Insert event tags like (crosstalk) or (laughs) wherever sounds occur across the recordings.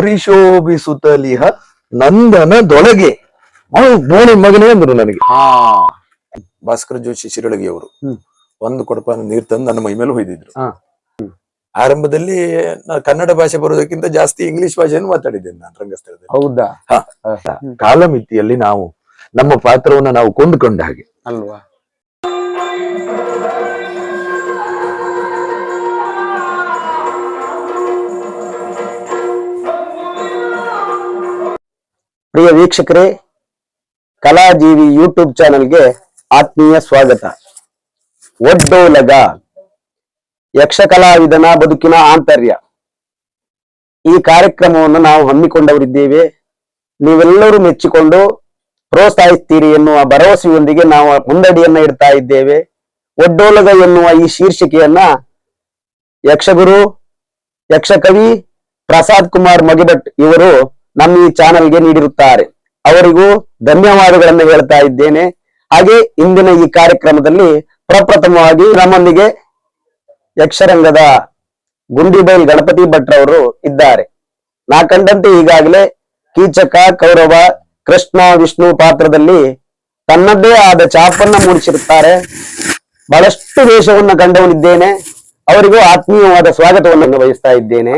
ಪರಿಶೋಭಿಸುತ್ತಲಿಹ ನಂದನ ದೊಳಗೆ ಬೋಣಿ ಮಗನೇ ಅಂದ್ರು ನನಗೆ. ಹಾ. ಭಾಸ್ಕರ ಜೋಶಿ ಶಿರಳಗಿ ಅವರು. ಒಂದು ಕೊಡಪ ನೀರ್ ತಂದು ನನ್ನ ಮೈ ಮೇಲೆ ಹೊಯ್ದಿದ್ರು. ಆರಂಭದಲ್ಲಿ ನಾ ಕನ್ನಡ ಭಾಷೆ ಬರೋದಕ್ಕಿಂತ ಜಾಸ್ತಿ ಇಂಗ್ಲಿಷ್ ಭಾಷೆಯನ್ನು ಮಾತಾಡಿದ್ದೇನೆ ನಾನು ರಂಗಸ್ಥಳದಲ್ಲಿ. ಹೌದಾ. ಕಾಲಮಿತಿಯಲ್ಲಿ ನಾವು ನಮ್ಮ ಪಾತ್ರವನ್ನ ನಾವು ಕೊಂಡುಕೊಂಡ ಹಾಗೆ. ಅಲ್ವಾ? ಪ್ರಿಯ ವೀಕ್ಷಕರೇ, ಕಲಾಜೀವಿ ಯೂಟ್ಯೂಬ್ ಚಾನೆಲ್ಗೆ ಆತ್ಮೀಯ ಸ್ವಾಗತ. ಒಡ್ಡೋಲಗ ಯಕ್ಷಕಲಾವಿದನ ಬದುಕಿನ ಆಂತರ್ಯ. ಈ ಕಾರ್ಯಕ್ರಮವನ್ನು ನಾವು ಹಮ್ಮಿಕೊಂಡವರಿದ್ದೇವೆ. ನೀವೆಲ್ಲರೂ ಮೆಚ್ಚಿಕೊಂಡು ಪ್ರೋತ್ಸಾಹಿಸ್ತೀರಿ ಎನ್ನುವ ಭರವಸೆಯೊಂದಿಗೆ ನಾವು ಮುಂದಡಿಯನ್ನ ಇಡ್ತಾ ಇದ್ದೇವೆ. ಒಡ್ಡೋಲಗ ಎನ್ನುವ ಈ ಶೀರ್ಷಿಕೆಯನ್ನ ಯಕ್ಷಗುರು, ಯಕ್ಷಕವಿ ಪ್ರಸಾದ್ ಕುಮಾರ್ ಮಗಿಭಟ್ ಇವರು ನಮ್ಮ ಈ ಚಾನೆಲ್ಗೆ ನೀಡಿರುತ್ತಾರೆ. ಅವರಿಗೂ ಧನ್ಯವಾದಗಳನ್ನು ಹೇಳ್ತಾ ಇದ್ದೇನೆ. ಹಾಗೆ ಇಂದಿನ ಈ ಕಾರ್ಯಕ್ರಮದಲ್ಲಿ ಪ್ರಪ್ರಥಮವಾಗಿ ನಮ್ಮೊಂದಿಗೆ ಯಕ್ಷರಂಗದ ಗುಂಡಿಬೈಲ್ ಗಣಪತಿ ಭಟ್ರವರು ಇದ್ದಾರೆ. ನಾ ಕಂಡಂತೆ ಈಗಾಗಲೇ ಕೀಚಕ, ಕೌರವ, ಕೃಷ್ಣ, ವಿಷ್ಣು ಪಾತ್ರದಲ್ಲಿ ತನ್ನದೇ ಆದ ಚಾಪನ್ನ ಮೂಡಿಸಿರುತ್ತಾರೆ. ಬಹಳಷ್ಟು ದೇಶವನ್ನು ಕಂಡವನಿದ್ದೇನೆ. ಅವರಿಗೂ ಆತ್ಮೀಯವಾದ ಸ್ವಾಗತವನ್ನು ವಹಿಸ್ತಾ ಇದ್ದೇನೆ.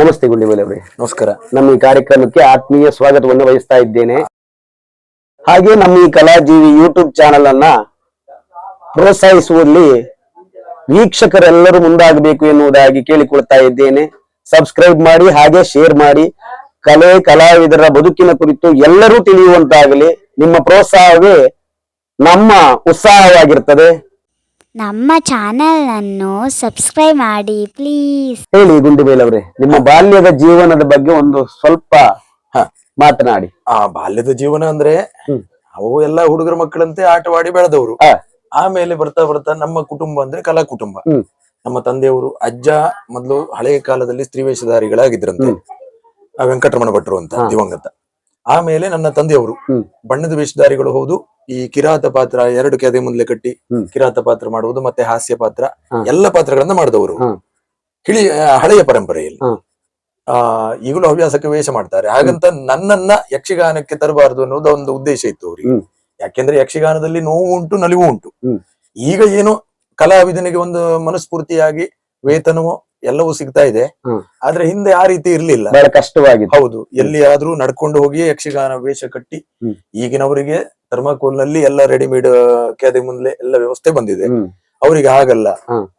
ನಮಸ್ತೆ ಗುಂಡಿಮಲೆ ಅವರೇ ನಮಸ್ಕಾರ. ನಮ್ಮ ಈ ಕಾರ್ಯಕ್ರಮಕ್ಕೆ ಆತ್ಮೀಯ ಸ್ವಾಗತವನ್ನು ವಹಿಸ್ತಾ ಇದ್ದೇನೆ. ಹಾಗೆ ನಮ್ಮ ಈ ಕಲಾಜೀವಿ ಯೂಟ್ಯೂಬ್ ಚಾನೆಲ್ ಅನ್ನ ಪ್ರೋತ್ಸಾಹಿಸುವಲ್ಲಿ ವೀಕ್ಷಕರೆಲ್ಲರೂ ಮುಂದಾಗಬೇಕು ಎನ್ನುವುದಾಗಿ ಕೇಳಿಕೊಳ್ತಾ ಇದ್ದೇನೆ. ಸಬ್ಸ್ಕ್ರೈಬ್ ಮಾಡಿ ಹಾಗೆ ಶೇರ್ ಮಾಡಿ ಕಲೆ ಕಲಾವಿದರ ಬದುಕಿನ ಕುರಿತು ಎಲ್ಲರೂ ತಿಳಿಯುವಂತಾಗಲಿ. ನಿಮ್ಮ ಪ್ರೋತ್ಸಾಹವೇ ನಮ್ಮ ಉತ್ಸಾಹವಾಗಿರ್ತದೆ. ನಮ್ಮ ಚಾನೆಲ್ ಅನ್ನು ಸಬ್ಸ್ಕ್ರೈಬ್ ಮಾಡಿ ಪ್ಲೀಸ್ ಹೇಳಿ ಗುಂಡಿಬೇಲ್ ಅವರೇ ನಿಮ್ಮ ಬಾಲ್ಯದ ಜೀವನದ ಬಗ್ಗೆ ಒಂದು ಸ್ವಲ್ಪ ಹ. ಮಾತನಾಡಿ ಆ ಬಾಲ್ಯದ ಜೀವನ ಅಂದ್ರೆ ಹ್ಮ್. ಅವು ಎಲ್ಲ ಹುಡುಗರ ಮಕ್ಕಳಂತೆ ಆಟವಾಡಿ ಬೆಳೆದವರು. ಆಮೇಲೆ ಬರ್ತಾ ಬರ್ತಾ ನಮ್ಮ ಕುಟುಂಬ ಅಂದ್ರೆ ಕಲಾ ಕುಟುಂಬ ಹ್ಮ್. ನಮ್ಮ ತಂದೆಯವರು ಅಜ್ಜ ಮೊದಲು ಹಳೆಯ ಕಾಲದಲ್ಲಿ ಸ್ತ್ರೀ ವೇಷಧಾರಿಗಳಾಗಿದ್ರಂತೆ ಆ ವೆಂಕಟರಮಣ ಭಟ್ರು ಅಂತ ಹಾ. ದಿವಂಗತ ಆಮೇಲೆ ನನ್ನ ತಂದೆಯವರು. ಬಣ್ಣದ ವೇಷಧಾರಿಗಳು ಹೌದು ಈ ಕಿರಾತ ಪಾತ್ರ ಎರಡು ಕೆದೆ ಮುಂದೆ ಕಟ್ಟಿ ಕಿರಾತ ಪಾತ್ರ ಮಾಡುವುದು ಮತ್ತೆ ಹಾಸ್ಯ ಪಾತ್ರ ಎಲ್ಲ ಪಾತ್ರಗಳನ್ನ ಮಾಡಿದವರು. ಹಿಳಿ ಹಳೆಯ ಪರಂಪರೆಯಲ್ಲಿ. ಆ ಈಗಲೂ ಹವ್ಯಾಸಕ್ಕೆ ವೇಷ ಮಾಡ್ತಾರೆ. ಹಾಗಂತ ನನ್ನನ್ನ ಯಕ್ಷಗಾನಕ್ಕೆ ತರಬಾರದು ಅನ್ನೋದು ಒಂದು ಉದ್ದೇಶ ಇತ್ತು ಅವ್ರಿಗೆ. ಯಾಕೆಂದ್ರೆ ಯಕ್ಷಗಾನದಲ್ಲಿ ನೋವು ಉಂಟು ನಲಿವು ಉಂಟು. ಈಗ ಏನು ಕಲಾವಿದನಿಗೆ ಒಂದು ಮನಸ್ಫೂರ್ತಿಯಾಗಿ ವೇತನವೋ ಎಲ್ಲವೂ ಸಿಗ್ತಾ ಇದೆ. ಆದ್ರೆ ಹಿಂದೆ ಆ ರೀತಿ ಇರ್ಲಿಲ್ಲ ಬಹಳ ಕಷ್ಟವಾಗಿದೆ ಹೌದು ಎಲ್ಲಿಯಾದ್ರೂ ನಡ್ಕೊಂಡು ಹೋಗಿ ಯಕ್ಷಗಾನ ವೇಷ ಕಟ್ಟಿ ಈಗಿನವರಿಗೆ ಥರ್ಮಾಕೋಲ್ನಲ್ಲಿ ಎಲ್ಲ ರೆಡಿಮೇಡ್ ಕ್ಯಾದೆ ಮುಂದೆ ಎಲ್ಲ ವ್ಯವಸ್ಥೆ ಬಂದಿದೆ. ಅವರಿಗೆ ಹಾಗಲ್ಲ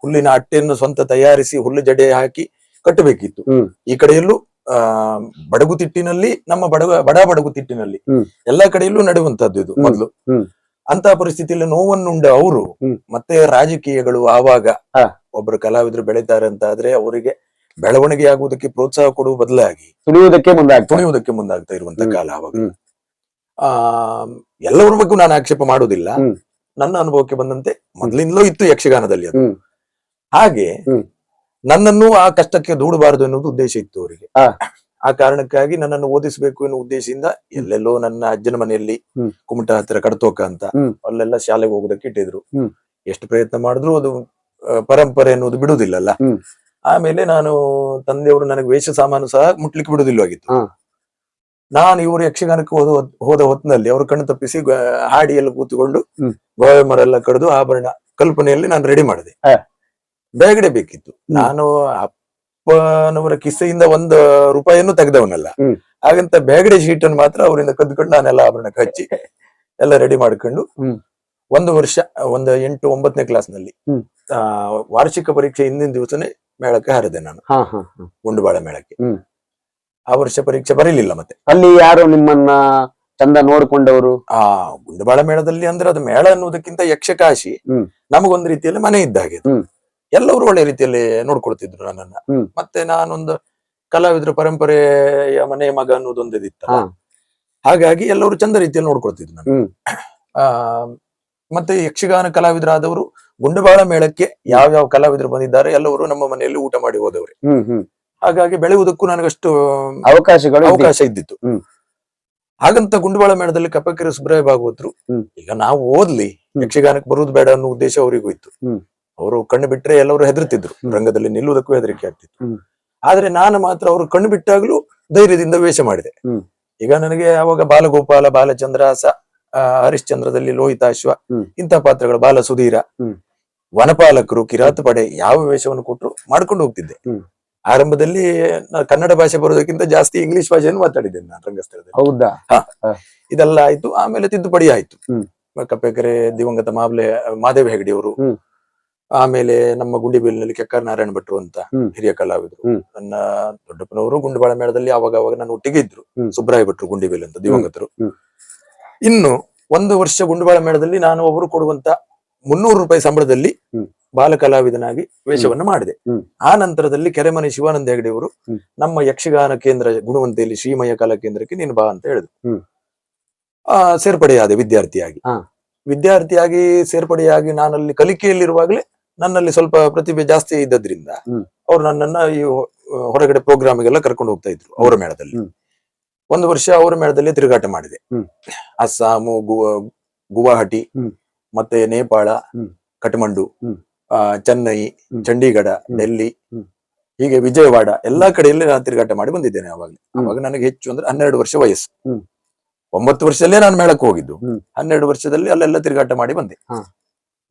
ಹುಲ್ಲಿನ ಅಟ್ಟೆಯನ್ನು ಸ್ವಂತ ತಯಾರಿಸಿ ಹುಲ್ಲು ಜಡೆ ಹಾಕಿ ಕಟ್ಟಬೇಕಿತ್ತು ಈ ಕಡೆಯಲ್ಲೂ ಆ ಬಡಗು ತಿಟ್ಟಿನಲ್ಲಿ ನಮ್ಮ ಬಡಗ ಬಡ ಬಡಗು ತಿಟ್ಟಿನಲ್ಲಿ. ಎಲ್ಲಾ ಕಡೆಯಲ್ಲೂ ನಡೆಯುವಂತದ್ದು ಇದು. ಮೊದಲು. ಅಂತ ಪರಿಸ್ಥಿತಿಯಲ್ಲಿ ನೋವನ್ನುಂಡ ಅವರು ಮತ್ತೆ ರಾಜಕೀಯಗಳು ಆವಾಗ. ಒಬ್ಬರು ಕಲಾವಿದರು ಬೆಳೀತಾರೆ ಅಂತ ಆದ್ರೆ ಅವರಿಗೆ ಬೆಳವಣಿಗೆ ಆಗುವುದಕ್ಕೆ ಪ್ರೋತ್ಸಾಹ ಕೊಡುವ ಬದಲಾಗಿ ತುಳಿಯುವುದಕ್ಕೆ ಮುಂದಾಗ್ತಾ ತುಣಿಯುವುದಕ್ಕೆ ಮುಂದಾಗ್ತಾ ಇರುವಂತ. ಕಾಲ ಅವಾಗ ಆ ಎಲ್ಲವರ ಬಗ್ಗೆ ನಾನು ಆಕ್ಷೇಪ ಮಾಡುವುದಿಲ್ಲ. ನನ್ನ ಅನುಭವಕ್ಕೆ ಬಂದಂತೆ ಮೊದಲಿಂದಲೂ ಇತ್ತು ಯಕ್ಷಗಾನದಲ್ಲಿ ಅದು. ಹಾಗೆ ನನ್ನನ್ನು ಆ ಕಷ್ಟಕ್ಕೆ ದೂಡಬಾರದು ಎನ್ನುವುದು ಉದ್ದೇಶ ಇತ್ತು ಅವರಿಗೆ. ಆ. ಕಾರಣಕ್ಕಾಗಿ ನನ್ನನ್ನು ಓದಿಸಬೇಕು ಎನ್ನುವ ಉದ್ದೇಶದಿಂದ ಎಲ್ಲೆಲ್ಲೋ ನನ್ನ ಅಜ್ಜನ ಮನೆಯಲ್ಲಿ. ಕುಮಟ ಹತ್ತಿರ ಕಡತೋಕ ಅಂತ. ಅಲ್ಲೆಲ್ಲ ಶಾಲೆಗೆ ಹೋಗೋದಕ್ಕೆ ಇಟ್ಟಿದ್ರು. ಎಷ್ಟು ಪ್ರಯತ್ನ ಮಾಡಿದ್ರು ಅದು ಪರಂಪರೆ ಅನ್ನೋದು ಬಿಡುವುದಿಲ್ಲಲ್ಲ. ಆಮೇಲೆ ನಾನು ತಂದೆಯವರು ನನಗೆ ವೇಷ ಸಾಮಾನು ಸಹ ಮುಟ್ಲಿಕ್ಕೆ ಬಿಡುವುದಿಲ್ಲವಾಗಿತ್ತು. ನಾನು ಇವರು ಯಕ್ಷಗಾನಕ್ಕೆ ಹೋದ ಹೋದ ಹೊತ್ತಿನಲ್ಲಿ ಅವರು ಕಣ್ಣು ತಪ್ಪಿಸಿ ಹಾಡಿಯಲ್ಲಿ ಹಾಡಿ ಎಲ್ಲ ಕೂತ್ಕೊಂಡು ಗೋವೆ ಮರ ಎಲ್ಲ ಕಡಿದು ಆಭರಣ ಕಲ್ಪನೆಯಲ್ಲಿ ನಾನು ರೆಡಿ ಮಾಡಿದೆ. ಬೇಗಡೆ ಬೇಕಿತ್ತು ನಾನು ಅಪ್ಪನವರ ಕಿಸೆಯಿಂದ ಒಂದು ರೂಪಾಯಿಯನ್ನು ತೆಗೆದವನಲ್ಲ ಹಾಗಂತ ಬೇಗಡೆ ಶೀಟ್ ಅನ್ನು ಮಾತ್ರ ಅವರಿಂದ ಕದ್ಕೊಂಡು ನಾನೆಲ್ಲ ಆಭರಣಕ್ಕೆ ಹಚ್ಚಿ (laughs) ಎಲ್ಲ ರೆಡಿ ಮಾಡ್ಕೊಂಡು. ಒಂದು ವರ್ಷ ಒಂದು ಎಂಟು ಒಂಬತ್ತನೇ ಕ್ಲಾಸ್ನಲ್ಲಿ ನಲ್ಲಿ ಆ ವಾರ್ಷಿಕ ಪರೀಕ್ಷೆ ಹಿಂದಿನ ದಿವಸನೇ ಮೇಳಕ್ಕೆ ಹಾರಿದೆ ನಾನು. ಗುಂಡುಬಾಳ ಮೇಳಕ್ಕೆ. ಆ ವರ್ಷ ಪರೀಕ್ಷೆ ಬರೀಲಿಲ್ಲ ಮತ್ತೆ. ಅಲ್ಲಿ ಯಾರು ನಿಮ್ಮನ್ನ ಚಂದ ನೋಡಿಕೊಂಡವರು? ಆ ಗುಂಡುಬಾಳ ಮೇಳದಲ್ಲಿ ಅಂದ್ರೆ ಅದು ಮೇಳ ಅನ್ನೋದಕ್ಕಿಂತ ಯಕ್ಷಕಾಶಿ. ನಮಗೊಂದು ರೀತಿಯಲ್ಲಿ ಮನೆ ಇದ್ದ ಹಾಗೆ. ಎಲ್ಲರೂ ಒಳ್ಳೆ ರೀತಿಯಲ್ಲಿ ನೋಡ್ಕೊಳ್ತಿದ್ರು ನನ್ನನ್ನ. ಮತ್ತೆ ನಾನೊಂದು ಕಲಾವಿದ್ರ ಪರಂಪರೆಯ ಮನೆ ಮಗ ಅನ್ನೋದೊಂದು ಇತ್ತ ಹಾ. ಹಾಗಾಗಿ ಎಲ್ಲರೂ ಚಂದ ರೀತಿಯಲ್ಲಿ ನೋಡ್ಕೊಳ್ತಿದ್ರು ನಾನು ಆ ಮತ್ತೆ ಯಕ್ಷಗಾನ ಕಲಾವಿದರಾದವರು ಗುಂಡಬಾಳ ಮೇಳಕ್ಕೆ ಯಾವ ಯಾವ ಕಲಾವಿದರು ಬಂದಿದ್ದಾರೆ ಎಲ್ಲವರು ನಮ್ಮ ಮನೆಯಲ್ಲಿ ಊಟ ಮಾಡಿ ಹೋದವ್ರೆ ಹಾಗಾಗಿ ಬೆಳೆಯುವುದಕ್ಕೂ ನನಗಷ್ಟು ಅವಕಾಶಗಳು. ಅವಕಾಶ ಇದ್ದಿತ್ತು. ಹಾಗಂತ ಗುಂಡಬಾಳ ಮೇಳದಲ್ಲಿ ಕಪಕಿರಿ ಸುಬ್ರಾಯ ಭಾಗವತರು ಈಗ ನಾವು ಓದ್ಲಿ ಯಕ್ಷಗಾನಕ್ಕೆ ಬರುವುದು ಬೇಡ ಅನ್ನೋ ಉದ್ದೇಶ ಅವರಿಗೂ ಇತ್ತು. ಅವರು ಕಣ್ಣು ಬಿಟ್ರೆ ಎಲ್ಲರೂ ಹೆದರ್ತಿದ್ರು ರಂಗದಲ್ಲಿ ನಿಲ್ಲುವುದಕ್ಕೂ ಹೆದರಿಕೆ ಆಗ್ತಿತ್ತು. ಆದ್ರೆ ನಾನು ಮಾತ್ರ ಅವರು ಕಣ್ಣು ಬಿಟ್ಟಾಗ್ಲೂ ಧೈರ್ಯದಿಂದ ವೇಷ ಮಾಡಿದೆ. ಈಗ ನನಗೆ ಅವಾಗ ಬಾಲಗೋಪಾಲ ಬಾಲಚಂದ್ರಾಸ ಹರಿಶ್ಚಂದ್ರದಲ್ಲಿ ಲೋಹಿತಾಶ್ವ ಇಂತಹ ಇಂಥ ಪಾತ್ರಗಳು ಬಾಲ ಸುಧೀರ ವನಪಾಲಕರು ಕಿರಾತ ಪಡೆ ಯಾವ ವೇಷವನ್ನು ಕೊಟ್ಟರು ಮಾಡ್ಕೊಂಡು ಹೋಗ್ತಿದ್ದೆ. ಆರಂಭದಲ್ಲಿ ಕನ್ನಡ ಭಾಷೆ ಬರೋದಕ್ಕಿಂತ ಜಾಸ್ತಿ ಇಂಗ್ಲಿಷ್ ಭಾಷೆಯನ್ನು ಮಾತಾಡಿದ್ದೇನೆ ನಾನು ರಂಗಸ್ಥಳದಲ್ಲಿ. ಹೌದಾ? ಇದೆಲ್ಲ ಆಯ್ತು ಆಮೇಲೆ ತಿದ್ದುಪಡಿ ಆಯ್ತು. ಕಪ್ಪೆಕರೆ ದಿವಂಗತ ಮಾಬ್ಲೆ ಮಾದೇವ ಹೆಗಡಿ ಅವರು ಆಮೇಲೆ ನಮ್ಮ ಗುಂಡಿಬೇಲಿನಲ್ಲಿ ಕೆಕ್ಕರ್ ನಾರಾಯಣ ಭಟ್ರು ಅಂತ. ಹಿರಿಯ ಕಲಾವಿದರು. ನನ್ನ ದೊಡ್ಡಪ್ಪನವರು ಗುಂಡುಬಾಳ ಮೇಳದಲ್ಲಿ ಅವಾಗ ಅವಾಗ ನಾನು ಒಟ್ಟಿಗೆ ಇದ್ರು. ಸುಬ್ರಾಯ ಭಟ್ರು ಗುಂಡಿಬೇಲ್ ಅಂತ ದಿವಂಗತರು. ಇನ್ನು ಒಂದು ವರ್ಷ ಗುಂಡುಬಾಳ ಮೇಳದಲ್ಲಿ ನಾನು ಅವರು ಕೊಡುವಂತ ಮುನ್ನೂರು ರೂಪಾಯಿ ಸಂಬಳದಲ್ಲಿ. ಬಾಲ ಕಲಾವಿದನಾಗಿ ವೇಷವನ್ನು ಮಾಡಿದೆ. ಆ ನಂತರದಲ್ಲಿ ಕೆರೆಮನೆ ಶಿವಾನಂದ ಹೆಗಡೆ ಅವರು ನಮ್ಮ ಯಕ್ಷಗಾನ ಕೇಂದ್ರ ಗುಣವಂತೆಯಲ್ಲಿ ಶ್ರೀಮಯ ಕಲಾ ಕೇಂದ್ರಕ್ಕೆ ನೀನು ಬಾ ಅಂತ ಹೇಳಿದ್ರು. ಆ ಸೇರ್ಪಡೆಯಾದೆ ವಿದ್ಯಾರ್ಥಿಯಾಗಿ. ವಿದ್ಯಾರ್ಥಿಯಾಗಿ ಸೇರ್ಪಡೆಯಾಗಿ ನಾನಲ್ಲಿ ಕಲಿಕೆಯಲ್ಲಿರುವಾಗಲೇ ನನ್ನಲ್ಲಿ ಸ್ವಲ್ಪ ಪ್ರತಿಭೆ ಜಾಸ್ತಿ ಇದ್ದದ್ರಿಂದ. ಅವ್ರು ನನ್ನನ್ನ ಈ ಹೊರಗಡೆ ಪ್ರೋಗ್ರಾಮಿಗೆಲ್ಲ ಕರ್ಕೊಂಡು ಹೋಗ್ತಾ ಇದ್ರು ಅವರ ಮೇಳದಲ್ಲಿ. ಒಂದು ವರ್ಷ ಅವರ ಮೇಳದಲ್ಲಿ ತಿರುಗಾಟ ಮಾಡಿದೆ. ಅಸ್ಸಾಮು ಗುವಾಹಟಿ ಮತ್ತೆ ನೇಪಾಳ. ಕಠ್ಮಂಡು ಚೆನ್ನೈ. ಚಂಡೀಗಢ. ಡೆಲ್ಲಿ ಹೀಗೆ ವಿಜಯವಾಡ ಎಲ್ಲಾ ಕಡೆಯಲ್ಲಿ ನಾನು ತಿರುಗಾಟ ಮಾಡಿ ಬಂದಿದ್ದೇನೆ ಅವಾಗ. ಅವಾಗ ನನಗೆ ಹೆಚ್ಚು ಅಂದ್ರೆ ಹನ್ನೆರಡು ವರ್ಷ ವಯಸ್ಸು. ಒಂಬತ್ತು ವರ್ಷದಲ್ಲೇ ನಾನು ಮೇಳಕ್ಕೆ ಹೋಗಿದ್ದು. ಹನ್ನೆರಡು ವರ್ಷದಲ್ಲಿ ಅಲ್ಲೆಲ್ಲ ತಿರುಗಾಟ ಮಾಡಿ ಬಂದೆ.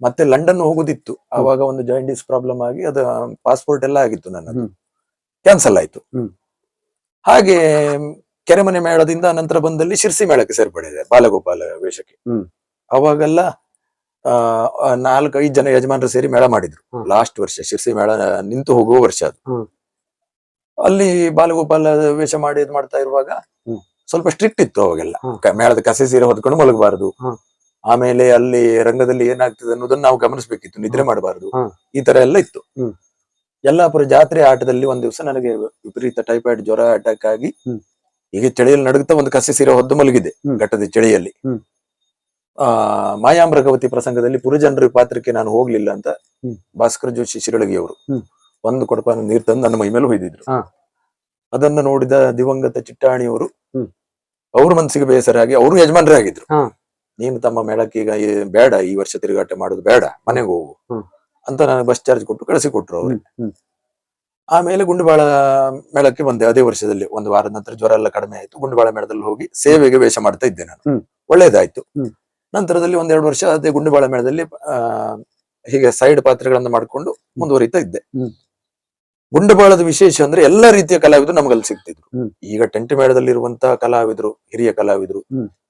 ಮತ್ತೆ ಲಂಡನ್ ಹೋಗುದಿತ್ತು. ಅವಾಗ ಒಂದು ಜಾಯಿಂಡಿಸ್ ಪ್ರಾಬ್ಲಮ್ ಆಗಿ ಅದು ಪಾಸ್ಪೋರ್ಟ್ ಎಲ್ಲ ಆಗಿತ್ತು ನನ್ನದು. ಕ್ಯಾನ್ಸಲ್ ಆಯ್ತು. ಹಾಗೆ ಕೆರೆಮನೆ ಮೇಳದಿಂದ ನಂತರ ಬಂದಲ್ಲಿ ಶಿರ್ಸಿ ಮೇಳಕ್ಕೆ ಸೇರ್ಪಡಿದೆ ಬಾಲಗೋಪಾಲ ವೇಷಕ್ಕೆ. ಅವಾಗೆಲ್ಲ ಆ ನಾಲ್ಕೈದು ನಾಲ್ಕು ಐದು ಜನ ಯಜಮಾನರು ಸೇರಿ ಮೇಳ ಮಾಡಿದ್ರು. ಲಾಸ್ಟ್ ವರ್ಷ ಶಿರ್ಸಿ ಮೇಳ ನಿಂತು ಹೋಗುವ ವರ್ಷ ಅದು. ಅಲ್ಲಿ ಬಾಲಗೋಪಾಲ ವೇಷ ಮಾಡಿ ಇದ್ ಮಾಡ್ತಾ ಇರುವಾಗ ಸ್ವಲ್ಪ ಸ್ಟ್ರಿಕ್ಟ್ ಇತ್ತು ಅವಾಗೆಲ್ಲ. ಮೇಳದ ಕಸಿ ಸೀರೆ ಹೊದ್ಕೊಂಡು ಮಲಗಬಾರದು. ಆಮೇಲೆ ಅಲ್ಲಿ ರಂಗದಲ್ಲಿ ಏನಾಗ್ತದೆ ಅನ್ನೋದನ್ನ ನಾವು ಗಮನಿಸಬೇಕಿತ್ತು ನಿದ್ರೆ ಮಾಡಬಾರದು. ಈ ತರ ಎಲ್ಲ ಇತ್ತು. ಯಲ್ಲಾಪುರ ಜಾತ್ರೆ ಆಟದಲ್ಲಿ ಒಂದ್ ದಿವಸ ನನಗೆ ವಿಪರೀತ ಟೈಫಾಯ್ಡ್ ಜ್ವರ ಅಟ್ಯಾಕ್ ಆಗಿ. ಹೀಗೆ ಚಳಿಯಲ್ಲಿ ನಡುಗ್ತಾ ಒಂದು ಕಸಿ ಸೀರೆ ಹೊದ್ದು ಮಲಗಿದೆ. ಘಟ್ಟದ ಚಳಿಯಲ್ಲಿ. ಆ ಮಾಯಾಮೃಗವತಿ ಪ್ರಸಂಗದಲ್ಲಿ ಪುರಜನರ ಪಾತ್ರಕ್ಕೆ ನಾನು ಹೋಗ್ಲಿಲ್ಲ ಅಂತ ಭಾಸ್ಕರ ಜೋಶಿ ಶಿರಳಗಿ ಅವರು ಒಂದು ಕೊಡಪ ನೀರು ತಂದು ನನ್ನ ಮೈ ಮೇಲೆ ಹೊಯ್ದಿದ್ರು ಅದನ್ನ ನೋಡಿದ ದಿವಂಗತ ಚಿಟ್ಟಾಣಿಯವರು. ಅವ್ರ ಮನಸ್ಸಿಗೆ ಬೇಸರಾಗಿ ಅವರು ಯಜಮಾನ್ರೇ ಆಗಿದ್ರು. ನೀನು ತಮ್ಮ ಮೇಳಕ್ಕೆ ಈಗ ಬೇಡ ಈ ವರ್ಷ ತಿರುಗಾಟ ಮಾಡೋದು ಬೇಡ ಮನೆಗೆ ಹೋಗು ಅಂತ ನನಗೆ ಬಸ್ ಚಾರ್ಜ್ ಕೊಟ್ಟು ಕಳಿಸಿಕೊಟ್ರು ಅವ್ರು. ಹ್ಮ್. ಆಮೇಲೆ ಗುಂಡುಬಾಳ ಮೇಳಕ್ಕೆ ಬಂದೆ ಅದೇ ವರ್ಷದಲ್ಲಿ ಒಂದು ವಾರದ ನಂತರ ಜ್ವರ ಎಲ್ಲ ಕಡಿಮೆ ಆಯ್ತು ಗುಂಡುಬಾಳ ಮೇಳದಲ್ಲಿ ಹೋಗಿ ಸೇವೆಗೆ ವೇಷ ಮಾಡ್ತಾ ಇದ್ದೆ ನಾನು. ಒಳ್ಳೇದಾಯ್ತು. ನಂತರದಲ್ಲಿ ಒಂದೆರಡು ವರ್ಷ ಅದೇ ಗುಂಡುಬಾಳ ಮೇಳದಲ್ಲಿ ಹೀಗೆ ಸೈಡ್ ಪಾತ್ರಗಳನ್ನು ಮಾಡ್ಕೊಂಡು ಮುಂದುವರಿತಾ ಇದ್ದೆ. ಗುಂಡುಬಾಳದ ವಿಶೇಷ ಅಂದ್ರೆ ಎಲ್ಲಾ ರೀತಿಯ ಕಲಾವಿದರು ನಮಗಲ್ಲಿ ಸಿಗ್ತಿದ್ರು. ಈಗ ಟೆಂಟ್ ಮೇಳದಲ್ಲಿರುವಂತಹ ಕಲಾವಿದರು ಹಿರಿಯ ಕಲಾವಿದರು